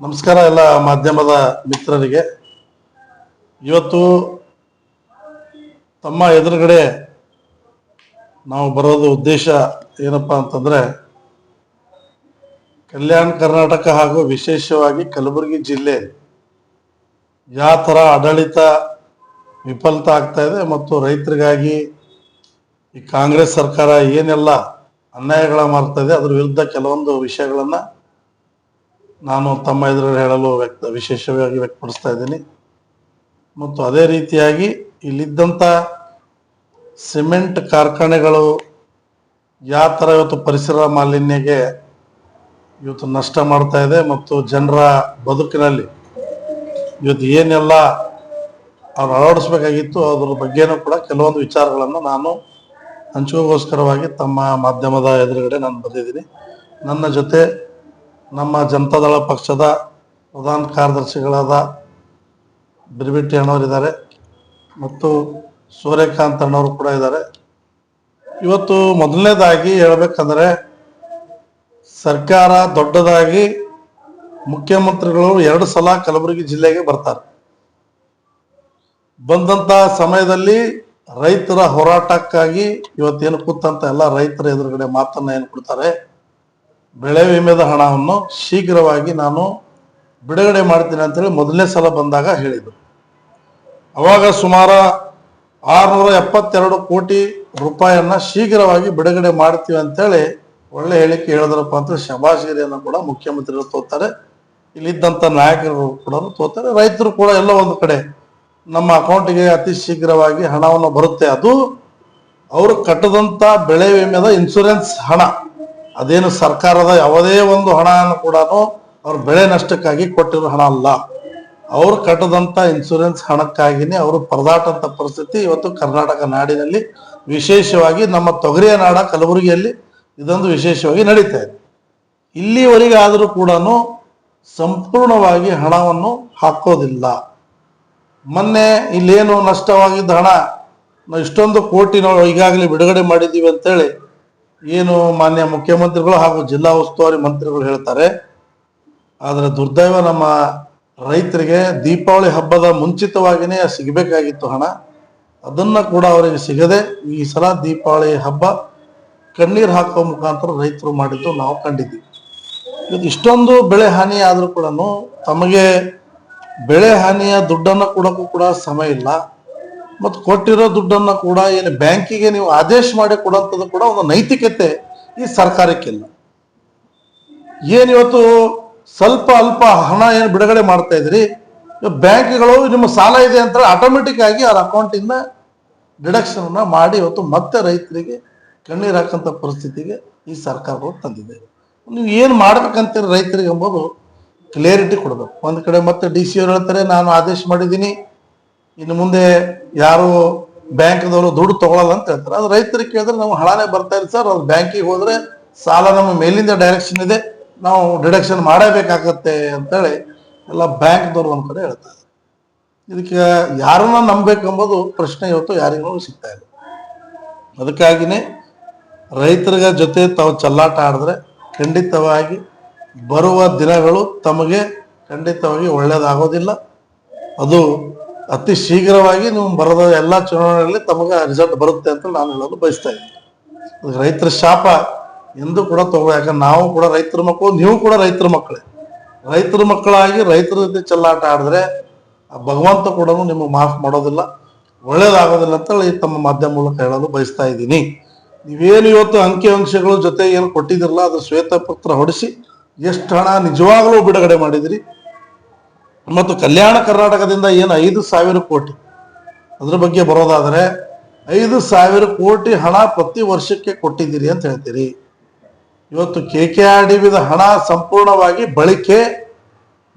ನಮಸ್ಕಾರ ಎಲ್ಲ ಮಾಧ್ಯಮದ ಮಿತ್ರರಿಗೆ. ಇವತ್ತು ತಮ್ಮ ಎದುರುಗಡೆ ನಾವು ಬರೋದು ಉದ್ದೇಶ ಏನಪ್ಪ ಅಂತಂದರೆ, ಕಲ್ಯಾಣ ಕರ್ನಾಟಕ ಹಾಗೂ ವಿಶೇಷವಾಗಿ ಕಲಬುರಗಿ ಜಿಲ್ಲೆ ಯಾವ ಥರ ಆಡಳಿತ ವಿಫಲತ ಆಗ್ತಾ ಇದೆ ಮತ್ತು ರೈತರಿಗಾಗಿ ಈ ಕಾಂಗ್ರೆಸ್ ಸರ್ಕಾರ ಏನೆಲ್ಲ ಅನ್ಯಾಯಗಳ ಮಾಡ್ತಾ ಇದೆ, ಅದ್ರ ವಿರುದ್ಧ ಕೆಲವೊಂದು ವಿಷಯಗಳನ್ನ ನಾನು ತಮ್ಮ ಎದುರಲ್ಲಿ ಹೇಳಲು ವ್ಯಕ್ತ, ವಿಶೇಷವಾಗಿ ವ್ಯಕ್ತಪಡಿಸ್ತಾ ಇದ್ದೀನಿ. ಮತ್ತು ಅದೇ ರೀತಿಯಾಗಿ ಇಲ್ಲಿದ್ದಂಥ ಸಿಮೆಂಟ್ ಕಾರ್ಖಾನೆಗಳು ಯಾವ ಥರ ಇವತ್ತು ಪರಿಸರ ಮಾಲಿನ್ಯಗೆ ಇವತ್ತು ನಷ್ಟ ಮಾಡ್ತಾ ಇದೆ ಮತ್ತು ಜನರ ಬದುಕಿನಲ್ಲಿ ಇವತ್ತು ಏನೆಲ್ಲ ಅವ್ರು ಅಳವಡಿಸ್ಬೇಕಾಗಿತ್ತು ಅದ್ರ ಬಗ್ಗೆನೂ ಕೂಡ ಕೆಲವೊಂದು ವಿಚಾರಗಳನ್ನು ನಾನು ಹಂಚಿಕೋಸ್ಕರವಾಗಿ ತಮ್ಮ ಮಾಧ್ಯಮದ ಎದುರುಗಡೆ ನಾನು ಬಂದಿದ್ದೀನಿ ನನ್ನ ಜೊತೆ ನಮ್ಮ ಜನತಾದಳ ಪಕ್ಷದ ಪ್ರಧಾನ ಕಾರ್ಯದರ್ಶಿಗಳಾದ ಬಿರ್ಬಿಟ್ಟಿ ಅಣ್ಣವರಿದ್ದಾರೆ ಮತ್ತು ಸೂರ್ಯಕಾಂತ್ ಅಣ್ಣವರು ಕೂಡ ಇದ್ದಾರೆ. ಇವತ್ತು ಮೊದಲನೇದಾಗಿ ಹೇಳಬೇಕಂದ್ರೆ ಸರ್ಕಾರ ದೊಡ್ಡದಾಗಿ ಮುಖ್ಯಮಂತ್ರಿಗಳು ಎರಡು ಸಲ ಕಲಬುರಗಿ ಜಿಲ್ಲೆಗೆ ಬರ್ತಾರೆ. ಬಂದಂತ ಸಮಯದಲ್ಲಿ ರೈತರ ಹೋರಾಟಕ್ಕಾಗಿ ಇವತ್ತೇನು ಕೂತಂತ ಎಲ್ಲ ರೈತರ ಎದುರುಗಡೆ ಮಾತನ್ನ ಏನು ಕೊಡ್ತಾರೆ? ಬೆಳೆ ವಿಮೆದ ಹಣವನ್ನು ಶೀಘ್ರವಾಗಿ ನಾನು ಬಿಡುಗಡೆ ಮಾಡ್ತೀನಿ ಅಂತೇಳಿ ಮೊದಲನೇ ಸಲ ಬಂದಾಗ ಹೇಳಿದರು. ಅವಾಗ ಸುಮಾರು ಆರುನೂರ ಎಪ್ಪತ್ತೆರಡು ಕೋಟಿ ರೂಪಾಯಿಯನ್ನು ಶೀಘ್ರವಾಗಿ ಬಿಡುಗಡೆ ಮಾಡ್ತೀವಿ ಅಂತೇಳಿ ಒಳ್ಳೆ ಹೇಳಿಕೆ ಹೇಳಿದ್ರಪ್ಪ ಅಂತ ಶಬಾಶಗಿರಿಯನ್ನು ಕೂಡ ಮುಖ್ಯಮಂತ್ರಿಗಳು ತೋತಾರೆ. ಇಲ್ಲಿದ್ದಂಥ ನಾಯಕರು ಕೂಡ ತೋತಾರೆ. ರೈತರು ಕೂಡ ಎಲ್ಲ ಒಂದು ಕಡೆ ನಮ್ಮ ಅಕೌಂಟಿಗೆ ಅತಿ ಶೀಘ್ರವಾಗಿ ಹಣವನ್ನು ಬರುತ್ತೆ. ಅದು ಅವರು ಕಟ್ಟದಂಥ ಬೆಳೆ ವಿಮೆದ ಇನ್ಶೂರೆನ್ಸ್ ಹಣ. ಅದೇನು ಸರ್ಕಾರದ ಯಾವುದೇ ಒಂದು ಹಣವನ್ನು ಕೂಡ ಅವ್ರ ಬೆಳೆ ನಷ್ಟಕ್ಕಾಗಿ ಕೊಟ್ಟಿರೋ ಹಣ ಅಲ್ಲ. ಅವರು ಕಟ್ಟದಂತ ಇನ್ಶೂರೆನ್ಸ್ ಹಣಕ್ಕಾಗಿನೇ ಅವರು ಪರದಾಟಂತ ಪರಿಸ್ಥಿತಿ ಇವತ್ತು ಕರ್ನಾಟಕ ನಾಡಿನಲ್ಲಿ ವಿಶೇಷವಾಗಿ ನಮ್ಮ ತೊಗರಿಯ ನಾಡ ಕಲಬುರಗಿಯಲ್ಲಿ ಇದೊಂದು ವಿಶೇಷವಾಗಿ ನಡೀತಾ ಇದೆ. ಇಲ್ಲಿವರೆಗೆ ಆದರೂ ಕೂಡ ಸಂಪೂರ್ಣವಾಗಿ ಹಣವನ್ನು ಹಾಕೋದಿಲ್ಲ. ಮೊನ್ನೆ ಇಲ್ಲೇನು ನಷ್ಟವಾಗಿದ್ದ ಹಣ ನಾವು ಇಷ್ಟೊಂದು ಕೋಟಿ ನಾವು ಈಗಾಗಲೇ ಬಿಡುಗಡೆ ಮಾಡಿದ್ದೀವಿ ಅಂತೇಳಿ ಏನು ಮಾನ್ಯ ಮುಖ್ಯಮಂತ್ರಿಗಳು ಹಾಗೂ ಜಿಲ್ಲಾ ಉಸ್ತುವಾರಿ ಮಂತ್ರಿಗಳು ಹೇಳ್ತಾರೆ, ಆದರೆ ದುರ್ದೈವ ನಮ್ಮ ರೈತರಿಗೆ ದೀಪಾವಳಿ ಹಬ್ಬದ ಮುಂಚಿತವಾಗಿಯೇ ಸಿಗಬೇಕಾಗಿತ್ತು ಹಣ. ಅದನ್ನ ಕೂಡ ಅವರಿಗೆ ಸಿಗದೆ ಈ ಸಲ ದೀಪಾವಳಿ ಹಬ್ಬ ಕಣ್ಣೀರು ಹಾಕುವ ಮುಖಾಂತರ ರೈತರು ಮಾಡಿದ್ದು ನಾವು ಕಂಡಿದ್ದೀವಿ. ಇದು ಇಷ್ಟೊಂದು ಬೆಳೆ ಹಾನಿ ಆದರೂ ಕೂಡ ತಮಗೆ ಬೆಳೆ ಹಾನಿಯ ದುಡ್ಡನ್ನು ಕೊಡೋಕ್ಕೂ ಕೂಡ ಸಮಯ ಇಲ್ಲ. ಮತ್ತು ಕೊಟ್ಟಿರೋ ದುಡ್ಡನ್ನು ಕೂಡ ಏನು ಬ್ಯಾಂಕಿಗೆ ನೀವು ಆದೇಶ ಮಾಡಿ ಕೊಡೋಂಥದ್ದು ಕೂಡ ಒಂದು ನೈತಿಕತೆ ಈ ಸರ್ಕಾರಕ್ಕಿಲ್ಲ. ಏನಿವತ್ತು ಸ್ವಲ್ಪ ಅಲ್ಪ ಹಣ ಏನು ಬಿಡುಗಡೆ ಮಾಡ್ತಾ ಇದ್ರಿ ಬ್ಯಾಂಕ್ಗಳು ನಿಮ್ಮ ಸಾಲ ಇದೆ ಅಂತ ಆಟೋಮೆಟಿಕ್ ಆಗಿ ಅವ್ರ ಅಕೌಂಟಿಂದ ಡಿಡಕ್ಷನ್ ಮಾಡಿ ಇವತ್ತು ಮತ್ತೆ ರೈತರಿಗೆ ಕಣ್ಣೀರು ಹಾಕಂತ ಪರಿಸ್ಥಿತಿಗೆ ಈ ಸರ್ಕಾರಗಳು ತಂದಿದೆ. ನೀವು ಏನು ಮಾಡ್ಬೇಕಂತೀರಿ ರೈತರಿಗೆ ಎಂಬುದು ಕ್ಲಿಯರಿಟಿ ಕೊಡಬೇಕು. ಒಂದು ಕಡೆ ಮತ್ತೆ ಡಿ ಸಿ ಅವ್ರು ಹೇಳ್ತಾರೆ, ನಾನು ಆದೇಶ ಮಾಡಿದ್ದೀನಿ ಇನ್ನು ಮುಂದೆ ಯಾರು ಬ್ಯಾಂಕ್ದವರು ದುಡ್ಡು ತಗೊಳಲ್ಲ ಅಂತ ಹೇಳ್ತಾರೆ. ಅದು ರೈತರಿಗೆ ಕೇಳಿದ್ರೆ ನಾವು ಹಣನೇ ಬರ್ತಾ ಇಲ್ಲ ಸರ್. ಅದು ಬ್ಯಾಂಕಿಗೆ ಹೋದ್ರೆ ಸಾಲ ನಮ್ಮ ಮೇಲಿಂದ ಡೈರೆಕ್ಷನ್ ಇದೆ. ನಾವು ಡಿಡಕ್ಷನ್ ಮಾಡಬೇಕಾಗತ್ತೆ ಅಂತೇಳಿ ಎಲ್ಲ ಬ್ಯಾಂಕ್ದವ್ರು ಒಂದ್ ಕಡೆ ಹೇಳ್ತಾರೆ ಇದಕ್ಕೆ ಯಾರನ್ನ ನಂಬಬೇಕೆಂಬುದು ಪ್ರಶ್ನೆ ಇವತ್ತು ಯಾರಿಗೂ ಸಿಗ್ತಾ ಇಲ್ಲ. ಅದಕ್ಕಾಗಿನೇ ರೈತರ ಜೊತೆ ತಾವು ಚಲ್ಲಾಟ ಆಡಿದ್ರೆ ಖಂಡಿತವಾಗಿ ಬರುವ ದಿನಗಳು ತಮಗೆ ಖಂಡಿತವಾಗಿ ಒಳ್ಳೇದಾಗೋದಿಲ್ಲ. ಅದು ಅತಿ ಶೀಘ್ರವಾಗಿ ನೀವು ಬರದ ಎಲ್ಲ ಚುನಾವಣೆಯಲ್ಲಿ ತಮಗೆ ರಿಸಲ್ಟ್ ಬರುತ್ತೆ ಅಂತ ನಾನು ಹೇಳಲು ಬಯಸ್ತಾ ಇದ್ದೀನಿ. ರೈತರ ಶಾಪ ಎಂದು ಕೂಡ ತಗೋ ಯಾಕಂದ್ರೆ ನಾವು ಕೂಡ ರೈತರ ಮಕ್ಕಳು, ನೀವು ಕೂಡ ರೈತರ ಮಕ್ಕಳೇ. ರೈತರ ಮಕ್ಕಳಾಗಿ ರೈತರ ಜೊತೆ ಚೆಲ್ಲಾಟ ಆಡಿದ್ರೆ ಭಗವಂತ ಕೂಡ ನಿಮಗೆ ಮಾಫ್ ಮಾಡೋದಿಲ್ಲ. ಒಳ್ಳೇದಾಗೋದಿಲ್ಲ ಅಂತೇಳಿ ತಮ್ಮ ಮಾಧ್ಯಮ ಮೂಲಕ ಹೇಳಲು ಬಯಸ್ತಾ ಇದ್ದೀನಿ. ನೀವೇನು ಇವತ್ತು ಅಂಕಿ ಅಂಶಗಳ ಜೊತೆ ಏನು ಕೊಟ್ಟಿದ್ದಿರಲ್ಲ ಅದು ಶ್ವೇತಪತ್ರ ಹೊಡಿಸಿ, ಎಷ್ಟು ಹಣ ನಿಜವಾಗ್ಲೂ ಬಿಡುಗಡೆ ಮಾಡಿದಿರಿ. ಮತ್ತು ಕಲ್ಯಾಣ ಕರ್ನಾಟಕದಿಂದ ಏನು ಐದು ಸಾವಿರ ಕೋಟಿ. ಅದ್ರ ಬಗ್ಗೆ ಬರೋದಾದರೆ ಐದು ಸಾವಿರ ಕೋಟಿ ಹಣ ಪ್ರತಿ ವರ್ಷಕ್ಕೆ ಕೊಟ್ಟಿದ್ದೀರಿ ಅಂತ ಹೇಳ್ತೀರಿ. ಇವತ್ತು ಕೆ ಕೆ ಆರ್ ಡಿ ಬಿದ ಹಣ ಸಂಪೂರ್ಣವಾಗಿ ಬಳಕೆ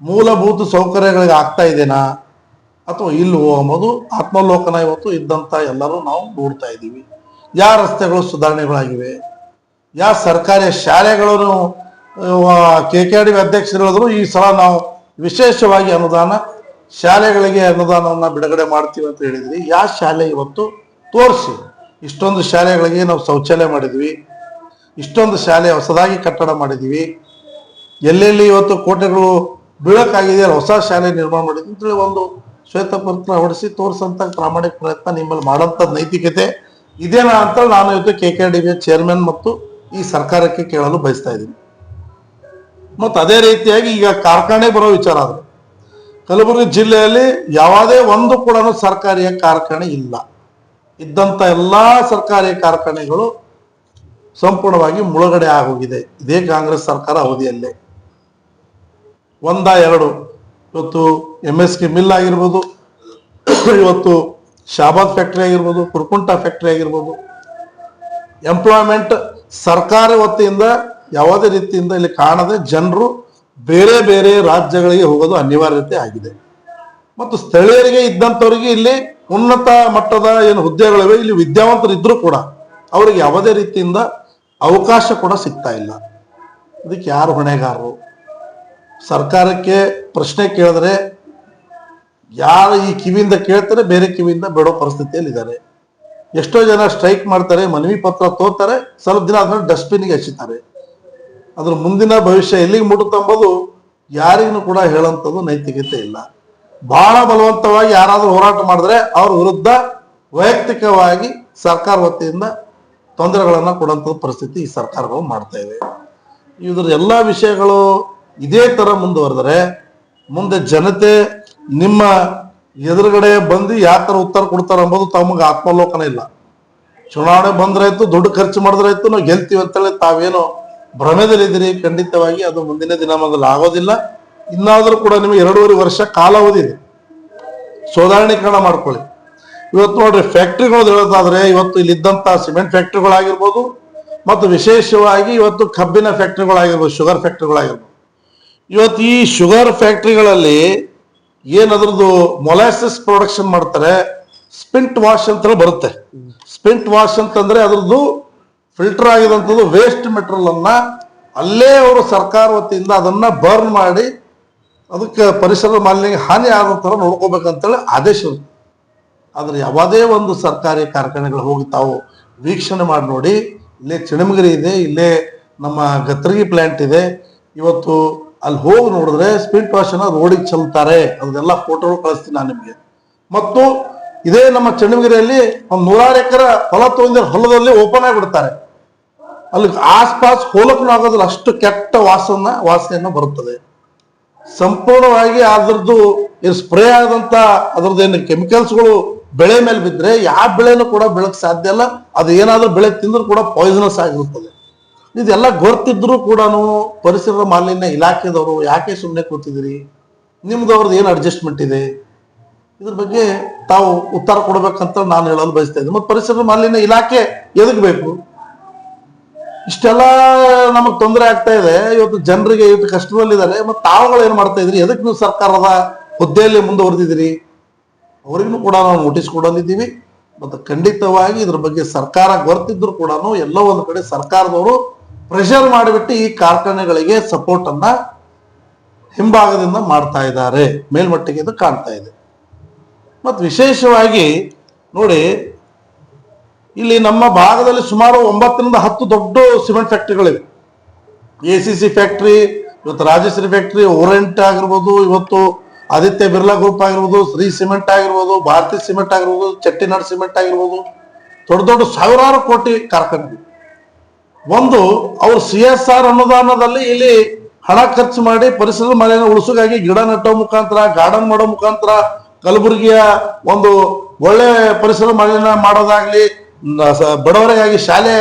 ಮೂಲಭೂತ ಸೌಕರ್ಯಗಳಿಗೆ ಆಗ್ತಾ ಇದೆನಾ? ಅಥವಾ ಇಲ್ವೋ ಅನ್ನೋದು ಆತ್ಮಲೋಕನ ಇವತ್ತು ಇದ್ದಂತ ಎಲ್ಲರೂ ನಾವು ನೋಡ್ತಾ ಇದ್ದೀವಿ. ಯಾವ ರಸ್ತೆಗಳು ಸುಧಾರಣೆಗಳಾಗಿವೆ? ಯಾವ ಸರ್ಕಾರಿ ಶಾಲೆಗಳನ್ನು ಕೆ ಕೆ ಆರ್ ಡಿ ಅಧ್ಯಕ್ಷರು ಹೇಳಿದ್ರು, ಈ ಸಲ ನಾವು ವಿಶೇಷವಾಗಿ ಅನುದಾನ, ಶಾಲೆಗಳಿಗೆ ಅನುದಾನವನ್ನು ಬಿಡುಗಡೆ ಮಾಡ್ತೀವಿ ಅಂತ ಹೇಳಿದ್ರಿ. ಯಾವ ಶಾಲೆ ಇವತ್ತು ತೋರಿಸಿ. ಇಷ್ಟೊಂದು ಶಾಲೆಗಳಿಗೆ ನಾವು ಶೌಚಾಲಯ ಮಾಡಿದ್ವಿ. ಇಷ್ಟೊಂದು ಶಾಲೆ ಹೊಸದಾಗಿ ಕಟ್ಟಡ ಮಾಡಿದ್ವಿ. ಎಲ್ಲೆಲ್ಲಿ ಇವತ್ತು ಕೋಟೆಗಳು ಬೀಳಕ್ಕಾಗಿದೆ ಹೊಸ ಶಾಲೆ ನಿರ್ಮಾಣ ಮಾಡಿದ್ವಿ. ಅಂತೇಳಿ ಒಂದು ಶ್ವೇತಪತ್ರ ಹೊಡಿಸಿ ತೋರಿಸಂತ ಪ್ರಾಮಾಣಿಕ ಪ್ರಯತ್ನ ನಿಮ್ಮಲ್ಲಿ ಮಾಡೋಂಥ ನೈತಿಕತೆ ಇದೇನಾ ಅಂತ ನಾನು ಇವತ್ತು K K D B chairman ಮತ್ತು ಈ ಸರ್ಕಾರಕ್ಕೆ ಕೇಳಲು ಬಯಸ್ತಾ ಇದ್ದೀನಿ. ಮತ್ತು ಅದೇ ರೀತಿಯಾಗಿ ಈಗ ಕಾರ್ಖಾನೆ ಬರೋ ವಿಚಾರ ಅದು. ಕಲಬುರಗಿ ಜಿಲ್ಲೆಯಲ್ಲಿ ಯಾವುದೇ ಒಂದು ಕೂಡ ಸರ್ಕಾರಿಯ ಕಾರ್ಖಾನೆ ಇಲ್ಲ. ಇದ್ದಂಥ ಎಲ್ಲ ಸರ್ಕಾರಿ ಕಾರ್ಖಾನೆಗಳು ಸಂಪೂರ್ಣವಾಗಿ ಮುಳುಗಡೆ ಆಗೋಗಿದೆ. ಇದೇ ಕಾಂಗ್ರೆಸ್ ಸರ್ಕಾರ ಅವಧಿಯಲ್ಲೇ. ಒಂದ, ಎರಡು. ಇವತ್ತು ಎಂ ಎಸ್ ಕೆ ಮಿಲ್ ಆಗಿರ್ಬೋದು, ಇವತ್ತು ಶಾಬಾದ್ ಫ್ಯಾಕ್ಟ್ರಿ ಆಗಿರ್ಬೋದು, ಕುರ್ಕುಂಟ ಫ್ಯಾಕ್ಟ್ರಿ ಆಗಿರ್ಬೋದು. ಎಂಪ್ಲಾಯ್ಮೆಂಟ್ ಸರ್ಕಾರ ವತಿಯಿಂದ ಯಾವುದೇ ರೀತಿಯಿಂದ ಇಲ್ಲಿ ಕಾಣದೆ ಜನರು ಬೇರೆ ಬೇರೆ ರಾಜ್ಯಗಳಿಗೆ ಹೋಗೋದು ಅನಿವಾರ್ಯತೆ ಆಗಿದೆ. ಮತ್ತು ಸ್ಥಳೀಯರಿಗೆ ಇದ್ದಂಥವರಿಗೆ ಇಲ್ಲಿ ಉನ್ನತ ಮಟ್ಟದ ಏನು ಹುದ್ದೆಗಳಿವೆ, ಇಲ್ಲಿ ವಿದ್ಯಾವಂತರು ಇದ್ದರೂ ಕೂಡ ಅವರಿಗೆ ಯಾವುದೇ ರೀತಿಯಿಂದ ಅವಕಾಶ ಕೂಡ ಸಿಗ್ತಾ ಇಲ್ಲ. ಇದಕ್ಕೆ ಯಾರು ಹೊಣೆಗಾರರು? ಸರ್ಕಾರಕ್ಕೆ ಪ್ರಶ್ನೆ ಕೇಳಿದ್ರೆ ಯಾರು ಈ ಕಿವಿಯಿಂದ ಕೇಳ್ತಾರೆ, ಬೇರೆ ಕಿವಿಯಿಂದ ಬೇಡೋ ಪರಿಸ್ಥಿತಿಯಲ್ಲಿ ಇದ್ದಾರೆ ಎಷ್ಟೋ ಜನ ಸ್ಟ್ರೈಕ್ ಮಾಡ್ತಾರೆ, ಮನವಿ ಪತ್ರ ತೋತಾರೆ ಸ್ವಲ್ಪ ದಿನ ಆದ್ಮೇಲೆ ಡಸ್ಟ್ಬಿನ್ಗೆ ಹಚ್ಚುತ್ತಾರೆ ಅದ್ರ ಮುಂದಿನ ಭವಿಷ್ಯ ಎಲ್ಲಿಗೆ ಮುಟ್ಟುತ್ತಂಬುದು ಯಾರಿಗೂ ಕೂಡ ಹೇಳೋಂಥದ್ದು ನೈತಿಕತೆ ಇಲ್ಲ. ಬಹಳ ಬಲವಂತವಾಗಿ ಯಾರಾದರೂ ಹೋರಾಟ ಮಾಡಿದ್ರೆ ಅವ್ರ ವಿರುದ್ಧ ವೈಯಕ್ತಿಕವಾಗಿ ಸರ್ಕಾರ ವತಿಯಿಂದ ತೊಂದರೆಗಳನ್ನು ಕೊಡುವಂಥ ಪರಿಸ್ಥಿತಿ ಈ ಸರ್ಕಾರಗಳು ಮಾಡ್ತಾ ಇದೆ. ಇದ್ರ ಎಲ್ಲ ವಿಷಯಗಳು ಇದೇ ತರ ಮುಂದುವರೆದರೆ ಮುಂದೆ ಜನತೆ ನಿಮ್ಮ ಎದುರುಗಡೆ ಬಂದು ಯಾವ ಥರ ಉತ್ತರ ಕೊಡ್ತಾರೆ ಅಂಬೋದು ತಮಗೆ ಆತ್ಮಾವಲೋಕನ ಇಲ್ಲ. ಚುನಾವಣೆ ಬಂದ್ರಾಯ್ತು ದುಡ್ಡು ಖರ್ಚು ಮಾಡಿದ್ರಾಯ್ತು ನಾವು ಗೆಲ್ತೀವಿ ಅಂತೇಳಿ ತಾವೇನೋ ಭ್ರಮೆದಲ್ಲಿದ್ದೀರಿ ಖಂಡಿತವಾಗಿ, ಅದು ಮುಂದಿನ ದಿನಮಾನದಲ್ಲಿ ಆಗೋದಿಲ್ಲ. ಇನ್ನಾದರೂ ಕೂಡ ನಿಮಗೆ ಎರಡೂವರೆ ವರ್ಷ ಕಾಲಾವಧಿ ಇದೆ. ಸೋದಾರಣೀಕರಣ ಮಾಡ್ಕೊಳ್ಳಿ. ಇವತ್ತು ನೋಡ್ರಿ, ಫ್ಯಾಕ್ಟ್ರಿಗಳು ಹೇಳೋದಾದ್ರೆ ಇವತ್ತು ಇಲ್ಲಿದ್ದಂತಹ ಸಿಮೆಂಟ್ ಫ್ಯಾಕ್ಟ್ರಿಗಳಾಗಿರ್ಬೋದು, ಮತ್ತು ವಿಶೇಷವಾಗಿ ಇವತ್ತು ಕಬ್ಬಿನ ಫ್ಯಾಕ್ಟ್ರಿಗಳಾಗಿರ್ಬೋದು, ಶುಗರ್ ಫ್ಯಾಕ್ಟ್ರಿಗಳಾಗಿರ್ಬೋದು. ಇವತ್ತು ಈ ಶುಗರ್ ಫ್ಯಾಕ್ಟ್ರಿಗಳಲ್ಲಿ ಏನದ್ರದ್ದು ಮೊಲಾಸಿಸ್ ಪ್ರೊಡಕ್ಷನ್ ಮಾಡ್ತಾರೆ, ಸ್ಪಿಂಟ್ ವಾಶ್ ಅಂತ ಬರುತ್ತೆ. ಸ್ಪಿಂಟ್ ವಾಶ್ ಅಂತಂದ್ರೆ ಅದ್ರದ್ದು ಫಿಲ್ಟರ್ ಆಗಿರುವಂಥದ್ದು ವೇಸ್ಟ್ ಮೆಟ್ರಲನ್ನು ಅಲ್ಲೇ ಅವರು ಸರ್ಕಾರ ವತಿಯಿಂದ ಅದನ್ನ ಬರ್ನ್ ಮಾಡಿ ಅದಕ್ಕೆ ಪರಿಸರ ಮಾಲಿನ್ಯ ಹಾನಿ ಆಗೋ ನೋಡ್ಕೋಬೇಕಂತೇಳಿ ಆದೇಶ ಇರುತ್ತೆ. ಆದ್ರೆ ಯಾವುದೇ ಒಂದು ಸರ್ಕಾರಿ ಕಾರ್ಖಾನೆಗಳು ಹೋಗಿ ತಾವು ವೀಕ್ಷಣೆ ಮಾಡಿ ನೋಡಿ, ಇಲ್ಲೇ ಚಿಣಮಗಿರಿ ಇದೆ, ಇಲ್ಲೇ ನಮ್ಮ ಗತ್ತರಗಿ ಪ್ಲಾಂಟ್ ಇದೆ, ಇವತ್ತು ಅಲ್ಲಿ ಹೋಗಿ ನೋಡಿದ್ರೆ ಸ್ಪೀಡ್ ವಾಶನ ರೋಡಿಗೆ ಚೆಲ್ತಾರೆ. ಅದನ್ನೆಲ್ಲ ಫೋಟೋಗಳು ಕಳಿಸ್ತೀನಿ ನಾನು ನಿಮಗೆ. ಮತ್ತು ಇದೇ ನಮ್ಮ ಚನ್ನಗಿರಿಯಲ್ಲಿ ಒಂದು ನೂರಾರು ಎಕರೆ ಹೊಲ ತೊಗೊಂಡಿರೋ ಹೊಲದಲ್ಲಿ ಓಪನ್ ಆಗಿ ಬಿಡ್ತಾರೆ ಅಲ್ಲಿ ಆಸ್ಪಾಸ್ ಹೋಲಕ್ಕೂ ಆಗೋದಿಲ್ಲ, ಅಷ್ಟು ಕೆಟ್ಟ ವಾಸನ, ವಾಸನೆಯನ್ನು ಬರುತ್ತದೆ. ಸಂಪೂರ್ಣವಾಗಿ ಅದ್ರದ್ದು ಸ್ಪ್ರೇ ಆದಂತ ಅದ್ರದ್ದು ಏನು ಕೆಮಿಕಲ್ಸ್ಗಳು ಬೆಳೆ ಮೇಲೆ ಬಿದ್ದರೆ ಯಾವ ಬೆಳೆನೂ ಕೂಡ ಬೆಳಕ್ ಸಾಧ್ಯ ಇಲ್ಲ, ಅದು ಏನಾದರೂ ಬೆಳೆ ತಿಂದರೂ ಕೂಡ ಪಾಯ್ಸನಸ್ ಆಗಿರುತ್ತದೆ. ಇದೆಲ್ಲ ಗೊತ್ತಿದ್ರು ಕೂಡ ಪರಿಸರ ಮಾಲಿನ್ಯ ಇಲಾಖೆದವರು ಯಾಕೆ ಸುಮ್ಮನೆ ಕೂತಿದ್ದೀರಿ? ನಿಮ್ದು ಅವ್ರದ್ದು ಏನು ಅಡ್ಜಸ್ಟ್ಮೆಂಟ್ ಇದೆ? ಇದ್ರ ಬಗ್ಗೆ ತಾವು ಉತ್ತರ ಕೊಡ್ಬೇಕಂತ ನಾನು ಹೇಳಲು ಬಯಸ್ತಾ ಇದ್ದೀನಿ. ಮತ್ತು ಪರಿಸರ ಮಾಲಿನ್ಯ ಇಲಾಖೆ ಎದಕ್ ಬೇಕು? ಇಷ್ಟೆಲ್ಲ ನಮಗ್ ತೊಂದರೆ ಆಗ್ತಾ ಇದೆ. ಇವತ್ತು ಜನರಿಗೆ ಇವತ್ತು ಕಷ್ಟದಲ್ಲಿದ್ದಾರೆ. ಮತ್ತೆ ತಾವುಗಳು ಏನ್ ಮಾಡ್ತಾ ಇದ್ರಿ? ಎದಕ್ಕೆ ನೀವು ಸರ್ಕಾರದ ಹುದ್ದೆಯಲ್ಲಿ ಮುಂದುವರೆದಿದ್ದೀರಿ? ಅವರಿಗೂ ಕೂಡ ನಾವು ನೋಟಿಸ್ ಕೊಡಲಿದ್ದೀವಿ. ಮತ್ತು ಖಂಡಿತವಾಗಿ ಇದ್ರ ಬಗ್ಗೆ ಸರ್ಕಾರ ಗೊತ್ತಿದ್ರು ಕೂಡ ಎಲ್ಲ ಒಂದು ಕಡೆ ಸರ್ಕಾರದವರು ಪ್ರೆಷರ್ ಮಾಡಿಬಿಟ್ಟು ಈ ಕಾರ್ಖಾನೆಗಳಿಗೆ ಸಪೋರ್ಟ್ ಅನ್ನ ಹಿಂಭಾಗದಿಂದ ಮಾಡ್ತಾ ಇದ್ದಾರೆ. ಮೇಲ್ಮಟ್ಟಿಗೆ ಇದು ಕಾಣ್ತಾ ಇದೆ. ಮತ್ತು ವಿಶೇಷವಾಗಿ ನೋಡಿ, ಇಲ್ಲಿ ನಮ್ಮ ಭಾಗದಲ್ಲಿ ಸುಮಾರು ಒಂಬತ್ತರಿಂದ ಹತ್ತು ದೊಡ್ಡ ಸಿಮೆಂಟ್ ಫ್ಯಾಕ್ಟ್ರಿಗಳಿವೆ. ಎ ಸಿ ಸಿ ಫ್ಯಾಕ್ಟ್ರಿ, ಇವತ್ತು ರಾಜಶ್ರೀ ಫ್ಯಾಕ್ಟ್ರಿ, ಓರೆಂಟ್ ಆಗಿರ್ಬೋದು, ಇವತ್ತು ಆದಿತ್ಯ ಬಿರ್ಲಾ ಗ್ರೂಪ್ ಆಗಿರ್ಬೋದು, ಶ್ರೀ ಸಿಮೆಂಟ್ ಆಗಿರ್ಬೋದು, ಭಾರತಿ ಸಿಮೆಂಟ್ ಆಗಿರ್ಬೋದು, ಚೆಟ್ಟಿನಾಡ್ ಸಿಮೆಂಟ್ ಆಗಿರ್ಬೋದು, ದೊಡ್ಡ ದೊಡ್ಡ ಸಾವಿರಾರು ಕೋಟಿ ಕಾರ್ಖಾನೆಗಳು. ಒಂದು, ಅವರು ಸಿ ಎಸ್ ಆರ್ ಅನುದಾನದಲ್ಲಿ ಇಲ್ಲಿ ಹಣ ಖರ್ಚು ಮಾಡಿ ಪರಿಸರದ ಮನೆಯನ್ನು ಉಳಿಸೋಗಾಗಿ ಗಿಡ ನೆಟ್ಟೋ ಮುಖಾಂತರ ಗಾರ್ಡನ್ ಮಾಡೋ ಮುಖಾಂತರ ಕಲಬುರಗಿಯ ಒಂದು ಒಳ್ಳೆ ಪರಿಸರ ಮಾಲಿನ್ಯ ಮಾಡೋದಾಗ್ಲಿ ಬಡವರಿಗಾಗಿ ಶಾಲೆ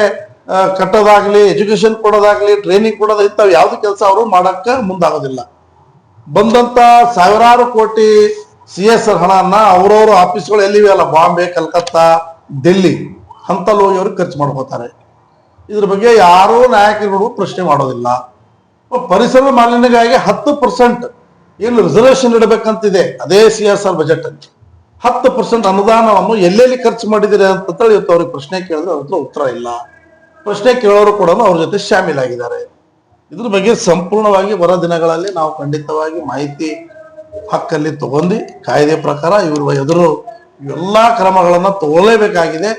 ಕಟ್ಟೋದಾಗ್ಲಿ ಎಜುಕೇಶನ್ ಕೊಡೋದಾಗ್ಲಿ ಟ್ರೈನಿಂಗ್ ಕೊಡೋದು ಇಂಥವು ಯಾವ್ದು ಕೆಲಸ ಅವರು ಮಾಡಕ್ಕ ಮುಂದಾಗೋದಿಲ್ಲ. ಬಂದಂತ ಸಾವಿರಾರು ಕೋಟಿ ಸಿ ಎಸ್ ಆರ್ ಹಣನ ಅವ್ರವ್ರ ಆಫೀಸ್ಗಳು ಎಲ್ಲಿವೆ ಅಲ್ಲ? ಬಾಂಬೆ, ಕಲ್ಕತ್ತಾ ಡೆಲ್ಲಿ ಅಂತಲ್ಲಿ ಹೋಗಿ ಅವ್ರಿಗೆ ಖರ್ಚು ಮಾಡ್ಕೋತಾರೆ. ಇದ್ರ ಬಗ್ಗೆ ಯಾರೂ ನಾಯಕರುಗಳು ಪ್ರಶ್ನೆ ಮಾಡೋದಿಲ್ಲ. ಪರಿಸರ ಮಾಲಿನ್ಯಗಾಗಿ ಹತ್ತು ಪರ್ಸೆಂಟ್ ಏನು ರಿಸರ್ವೇಶನ್ ಇಡಬೇಕಂತಿದೆ? ಅದೇ ಸಿ ಎಸ್ ಆರ್ ಬಜೆಟ್ ಅಂತ ಹತ್ತು ಪರ್ಸೆಂಟ್ ಅನುದಾನವನ್ನು ಎಲ್ಲೆಲ್ಲಿ ಖರ್ಚು ಮಾಡಿದಿರಿ ಅಂತ ಇವತ್ತು ಅವ್ರಿಗೆ ಪ್ರಶ್ನೆ ಕೇಳಿದ್ರೆ ಅವ್ರ ಉತ್ತರ ಇಲ್ಲ. ಪ್ರಶ್ನೆ ಕೇಳೋರು ಕೂಡ ಅವ್ರ ಜೊತೆ ಶಾಮೀಲಾಗಿದ್ದಾರೆ. ಇದ್ರ ಬಗ್ಗೆ ಸಂಪೂರ್ಣವಾಗಿ ಬರೋ ದಿನಗಳಲ್ಲಿ ನಾವು ಖಂಡಿತವಾಗಿ ಮಾಹಿತಿ ಹಕ್ಕಲ್ಲಿ ತಗೊಂಡು ಕಾಯ್ದೆ ಪ್ರಕಾರ ಇವ್ರ ಎದುರು ಎಲ್ಲ ಕ್ರಮಗಳನ್ನು ತಗೊಳ್ಳೇಬೇಕಾಗಿದೆ.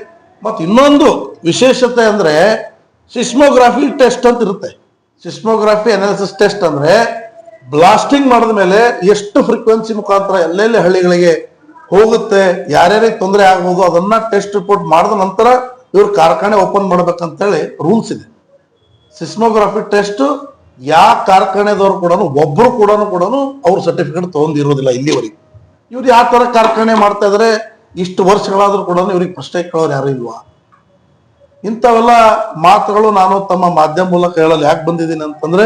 ಮತ್ತು ಇನ್ನೊಂದು ವಿಶೇಷತೆ ಅಂದ್ರೆ ಸಿಸ್ಮೋಗ್ರಾಫಿ ಟೆಸ್ಟ್ ಅಂತ ಇರುತ್ತೆ. ಸಿಸ್ಮೋಗ್ರಾಫಿ ಅನಾಲಿಸಿಸ್ ಟೆಸ್ಟ್ ಅಂದ್ರೆ ಬ್ಲಾಸ್ಟಿಂಗ್ ಮಾಡಿದ ಮೇಲೆ ಎಷ್ಟು ಫ್ರೀಕ್ವೆನ್ಸಿ ಮುಖಾಂತರ ಎಲ್ಲೆಲ್ಲಿ ಹಳ್ಳಿಗಳಿಗೆ ಹೋಗುತ್ತೆ, ಯಾರ್ಯಾರಿಗೆ ತೊಂದರೆ ಆಗ್ಬೋದು ಅದನ್ನ ಟೆಸ್ಟ್ ರಿಪೋರ್ಟ್ ಮಾಡಿದ ನಂತರ ಇವರು ಕಾರ್ಖಾನೆ ಓಪನ್ ಮಾಡ್ಬೇಕಂತೇಳಿ ರೂಲ್ಸ್ ಇದೆ. ಸಿಸ್ಮೋಗ್ರಫಿ ಟೆಸ್ಟ್ ಯಾವ ಕಾರ್ಖಾನೆದವ್ರು ಕೂಡ ಒಬ್ರು ಕೂಡ ಕೂಡ ಅವ್ರ ಸರ್ಟಿಫಿಕೇಟ್ ತಗೊಂಡಿರೋದಿಲ್ಲ ಇಲ್ಲಿವರೆಗೆ. ಇವ್ರು ಯಾವ ತರ ಕಾರ್ಖಾನೆ ಮಾಡ್ತಾ ಇದ್ರೆ, ಇಷ್ಟು ವರ್ಷಗಳಾದ್ರೂ ಕೂಡ ಇವ್ರಿಗೆ ಪ್ರಶ್ನೆ ಕೇಳೋರು ಯಾರು ಇಲ್ವಾ? ಇಂಥವೆಲ್ಲ ಮಾತುಗಳು ನಾನು ತಮ್ಮ ಮಾಧ್ಯಮ ಮೂಲಕ ಹೇಳಲು ಯಾಕೆ ಬಂದಿದ್ದೀನಿ ಅಂತಂದ್ರೆ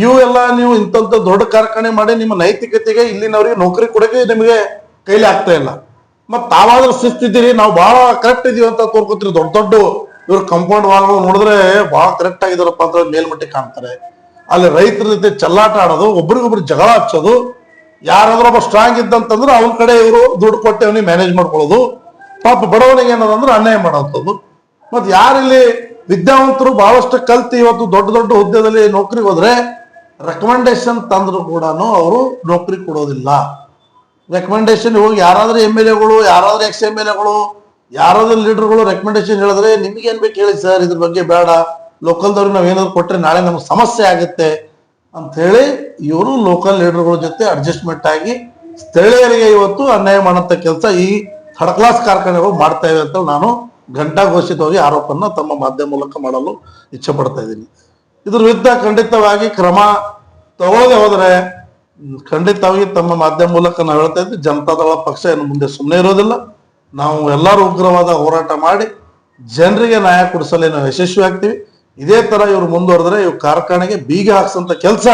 ಇವು ಎಲ್ಲ ನೀವು ಇಂಥಂಥ ದೊಡ್ಡ ಕಾರ್ಖಾನೆ ಮಾಡಿ ನಿಮ್ಮ ನೈತಿಕತೆಗೆ ಇಲ್ಲಿನವರಿಗೆ ನೌಕರಿ ಕೊಡಕ್ಕೆ ನಿಮಗೆ ಕೈಲಿ ಆಗ್ತಾ ಇಲ್ಲ. ಮತ್ ತಾವಾದ್ರೂ ಶಿಸ್ತಿದ್ದೀರಿ ನಾವು ಬಹಳ ಕರೆಕ್ಟ್ ಇದೀವಿ ಅಂತ ತೋರ್ಕೋತೀರಿ, ದೊಡ್ಡ ದೊಡ್ಡ ಇವ್ರ ಕಂಪೌಂಡ್ ವಾಲ್ಗಳು ನೋಡಿದ್ರೆ ಬಹಳ ಕರೆಕ್ಟ್ ಆಗಿದಾರಪ್ಪ ಅಂದ್ರೆ ಮೇಲ್ಮಟ್ಟಿಗೆ ಕಾಣ್ತಾರೆ. ಅಲ್ಲಿ ರೈತರ ಜೊತೆ ಚಲ್ಲಾಟ ಆಡೋದು, ಒಬ್ರಿಗೊಬ್ರು ಜಗಳ ಹಚ್ಚೋದು, ಯಾರಾದ್ರೂ ಒಬ್ಬ ಸ್ಟ್ರಾಂಗ್ ಇದ್ದಂತಂದ್ರೆ ಅವನ ಕಡೆ ಇವರು ದುಡ್ಡು ಕೊಟ್ಟು ಅವನಿಗೆ ಮ್ಯಾನೇಜ್ ಮಾಡ್ಕೊಳ್ಳೋದು. ಪಾಪ ಬಡವನಿಗೆ ಏನದಂದ್ರೆ ಅನ್ಯಾಯ ಮಾಡೋಂಥದ್ದು. ಮತ್ ಯಾರಿಲ್ಲಿ ವಿದ್ಯಾವಂತರು ಬಹಳಷ್ಟು ಕಲ್ತು ಇವತ್ತು ದೊಡ್ಡ ದೊಡ್ಡ ಹುದ್ದೆದಲ್ಲಿ ನೌಕರಿಗೆ ಹೋದ್ರೆ ರೆಕಮೆಂಡೇಶನ್ ತಂದ್ರು ಕೂಡ ಅವರು ನೌಕರಿ ಕೊಡೋದಿಲ್ಲ. ರೆಕಮೆಂಡೇಶನ್ ಹೋಗಿ ಯಾರಾದ್ರೂ ಎಂ ಎಲ್ ಎಗಳು ಯಾರಾದ್ರೂ ಎಕ್ಸ್ ಎಂ ಎಲ್ ಎಗಳು ಯಾರಾದ್ರೂ ಲೀಡರ್ಗಳು ರೆಕಮೆಂಡೇಶನ್ ಹೇಳಿದ್ರೆ ನಿಮ್ಗೆ ಏನ್ ಬೇಕು ಹೇಳಿ ಸರ್ ಇದ್ರ ಬಗ್ಗೆ ಬೇಡ. ಲೋಕಲ್ದವ್ರಿಗೆ ನಾವು ಏನಾದ್ರು ಕೊಟ್ರೆ ನಾಳೆ ನಮ್ಗೆ ಸಮಸ್ಯೆ ಆಗುತ್ತೆ ಅಂತ ಹೇಳಿ ಇವರು ಲೋಕಲ್ ಲೀಡರ್ಗಳ ಜೊತೆ ಅಡ್ಜಸ್ಟ್ಮೆಂಟ್ ಆಗಿ ಸ್ಥಳೀಯರಿಗೆ ಇವತ್ತು ಅನ್ಯಾಯ ಮಾಡಂತ ಕೆಲಸ ಈ ಥರ್ಡ್ ಕ್ಲಾಸ್ ಕಾರ್ಖಾನೆಗಳು ಮಾಡ್ತಾ ಇವೆ ಅಂತ ನಾನು ಘಂಟಾಘೋಷಿತವಾಗಿ ಆರೋಪವನ್ನು ತಮ್ಮ ಮಾಧ್ಯಮ ಮೂಲಕ ಮಾಡಲು ಇಚ್ಛೆ ಪಡ್ತಾ ಇದ್ದೀನಿ. ಇದ್ರ ವಿರುದ್ಧ ಖಂಡಿತವಾಗಿ ಕ್ರಮ ತಗೊಳ್ಳದೆ ಹೋದರೆ, ಖಂಡಿತವಾಗಿ ತಮ್ಮ ಮಾಧ್ಯಮ ಮೂಲಕ ನಾವು ಹೇಳ್ತಾ ಇದ್ವಿ ಜನತಾದಳ ಪಕ್ಷ ಏನು ಮುಂದೆ ಸುಮ್ಮನೆ ಇರೋದಿಲ್ಲ. ನಾವು ಎಲ್ಲರೂ ಉಗ್ರವಾದ ಹೋರಾಟ ಮಾಡಿ ಜನರಿಗೆ ನ್ಯಾಯ ಕೊಡಿಸಲು ನಾವು ಯಶಸ್ವಿ ಆಗ್ತೀವಿ. ಇದೇ ತರ ಇವರು ಮುಂದುವರೆದ್ರೆ ಇವ್ರು ಕಾರ್ಖಾನೆಗೆ ಬೀಗ ಹಾಕ್ಸಂತ ಕೆಲಸ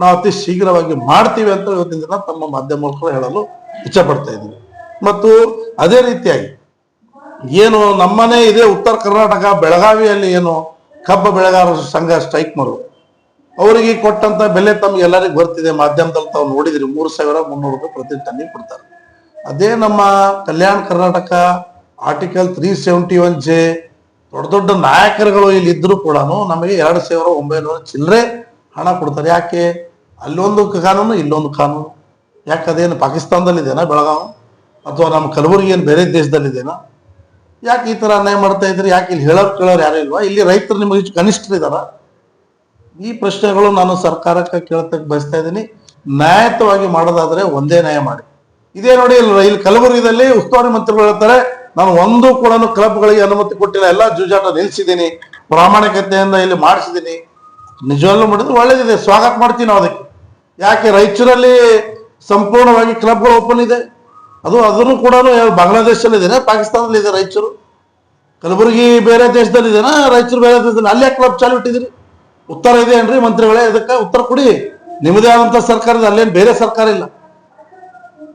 ನಾವು ಅತಿ ಶೀಘ್ರವಾಗಿ ಮಾಡ್ತೀವಿ ಅಂತ ಇವತ್ತಿನ ದಿನ ತಮ್ಮ ಮಾಧ್ಯಮ ಮೂಲಕ ಹೇಳಲು ಇಚ್ಛೆ ಪಡ್ತಾ ಇದ್ದೀವಿ ಮತ್ತು ಅದೇ ರೀತಿಯಾಗಿ ಏನು ನಮ್ಮನೆ ಇದೆ ಉತ್ತರ ಕರ್ನಾಟಕ, ಬೆಳಗಾವಿಯಲ್ಲಿ ಏನು ಕಬ್ಬು ಬೆಳೆಗಾರರ ಸಂಘ ಸ್ಟ್ರೈಕ್ ಮರು. ಅವರಿಗೆ ಕೊಟ್ಟಂತ ಬೆಲೆ ತಮ್ಗೆ ಎಲ್ಲರಿಗೂ ಬರ್ತಿದೆ ಮಾಧ್ಯಮದಲ್ಲಿ ತಾವು ನೋಡಿದ್ರಿ, ಮೂರು ಸಾವಿರ ಮುನ್ನೂರು ರೂಪಾಯಿ ಪ್ರತಿ ಟನ್ನಿಗೆ ಕೊಡ್ತಾರೆ. ಅದೇ ನಮ್ಮ Kalyana Karnataka, article three seventy one J, ದೊಡ್ಡ ದೊಡ್ಡ ನಾಯಕರುಗಳು ಇಲ್ಲಿ ಇದ್ರು ಕೂಡ ನಮಗೆ ಎರಡು ಸಾವಿರ ಒಂಬೈನೂರ ಚಿಲ್ಲರೆ ಹಣ ಕೊಡ್ತಾರೆ. ಯಾಕೆ? ಅಲ್ಲೊಂದು ಕಾನೂನು, ಇಲ್ಲೊಂದು ಕಾನೂನು. ಯಾಕೆ? ಅದೇನು ಪಾಕಿಸ್ತಾನದಲ್ಲಿ ಇದೆನಾ ಬೆಳಗಾವಿ? ಅಥವಾ ನಮ್ಮ ಕಲಬುರಗಿ ಏನು ಬೇರೆ ದೇಶದಲ್ಲಿದೆನಾ? ಯಾಕೆ ಈ ತರ ಅನ್ಯಾಯ ಮಾಡ್ತಾ ಇದ್ರಿ ಯಾಕೆ ಇಲ್ಲಿ ಹೇಳೋರು ಕೇಳೋರು ಯಾರು ಇಲ್ವಾ? ಇಲ್ಲಿ ರೈತರು ನಿಮಗೆ ಹೆಚ್ಚು ಕನಿಷ್ಠರಿದಾರ ಈ ಪ್ರಶ್ನೆಗಳು ನಾನು ಸರ್ಕಾರಕ್ಕೆ ಕೇಳ್ತಕ್ಕೆ ಬಯಸ್ತಾ ಇದ್ದೀನಿ. ನ್ಯಾಯತವಾಗಿ ಮಾಡೋದಾದ್ರೆ ಒಂದೇ ನ್ಯಾಯ ಮಾಡಿ. ಇದೇ ನೋಡಿ ಇಲ್ಲಿ ಕಲಬುರಗಿದಲ್ಲಿ ಉಸ್ತುವಾರಿ ಮಂತ್ರಿಗಳು ಹೇಳ್ತಾರೆ, ನಾನು ಒಂದು ಕೂಡ ಕ್ಲಬ್ಗಳಿಗೆ ಅನುಮತಿ ಕೊಟ್ಟಿಲ್ಲ, ಎಲ್ಲ ಜೂಜಾಟ ನಿಲ್ಲಿಸಿದ್ದೀನಿ, ಪ್ರಾಮಾಣಿಕತೆಯಿಂದ ಇಲ್ಲಿ ಮಾಡಿಸಿದ್ದೀನಿ. ನಿಜವಾಗ್ಲೂ ಮಾಡಿದ್ರೆ ಒಳ್ಳೇದಿದೆ, ಸ್ವಾಗತ ಮಾಡ್ತೀನಿ ನಾವು ಅದಕ್ಕೆ. ಯಾಕೆ ರಾಯಚೂರಲ್ಲಿ ಸಂಪೂರ್ಣವಾಗಿ ಕ್ಲಬ್ಗಳು ಓಪನ್ ಇದೆ? ಅದು ಅದನ್ನು ಕೂಡ ಬಾಂಗ್ಲಾದೇಶದಲ್ಲಿ ಇದೇನೆ ಪಾಕಿಸ್ತಾನದಲ್ಲಿ ಇದೆ ರಾಯಚೂರು ಕಲಬುರಗಿ ಬೇರೆ ದೇಶದಲ್ಲಿ ಇದೇನಾ ರಾಯಚೂರು ಬೇರೆ ದೇಶದಲ್ಲಿ ಅಲ್ಲೇ ಕ್ಲಬ್ ಚಾಲು ಇಟ್ಟಿದ್ರಿ ಉತ್ತರ ಇದೆ ಏನ್ರಿ ಮಂತ್ರಿಗಳೇ, ಇದಕ್ಕೆ ಉತ್ತರ ಕೊಡಿ. ನಿಮ್ಮದೇ ಆದಂತ ಸರ್ಕಾರ ಇದೆ ಅಲ್ಲೇನು ಬೇರೆ ಸರ್ಕಾರ ಇಲ್ಲ.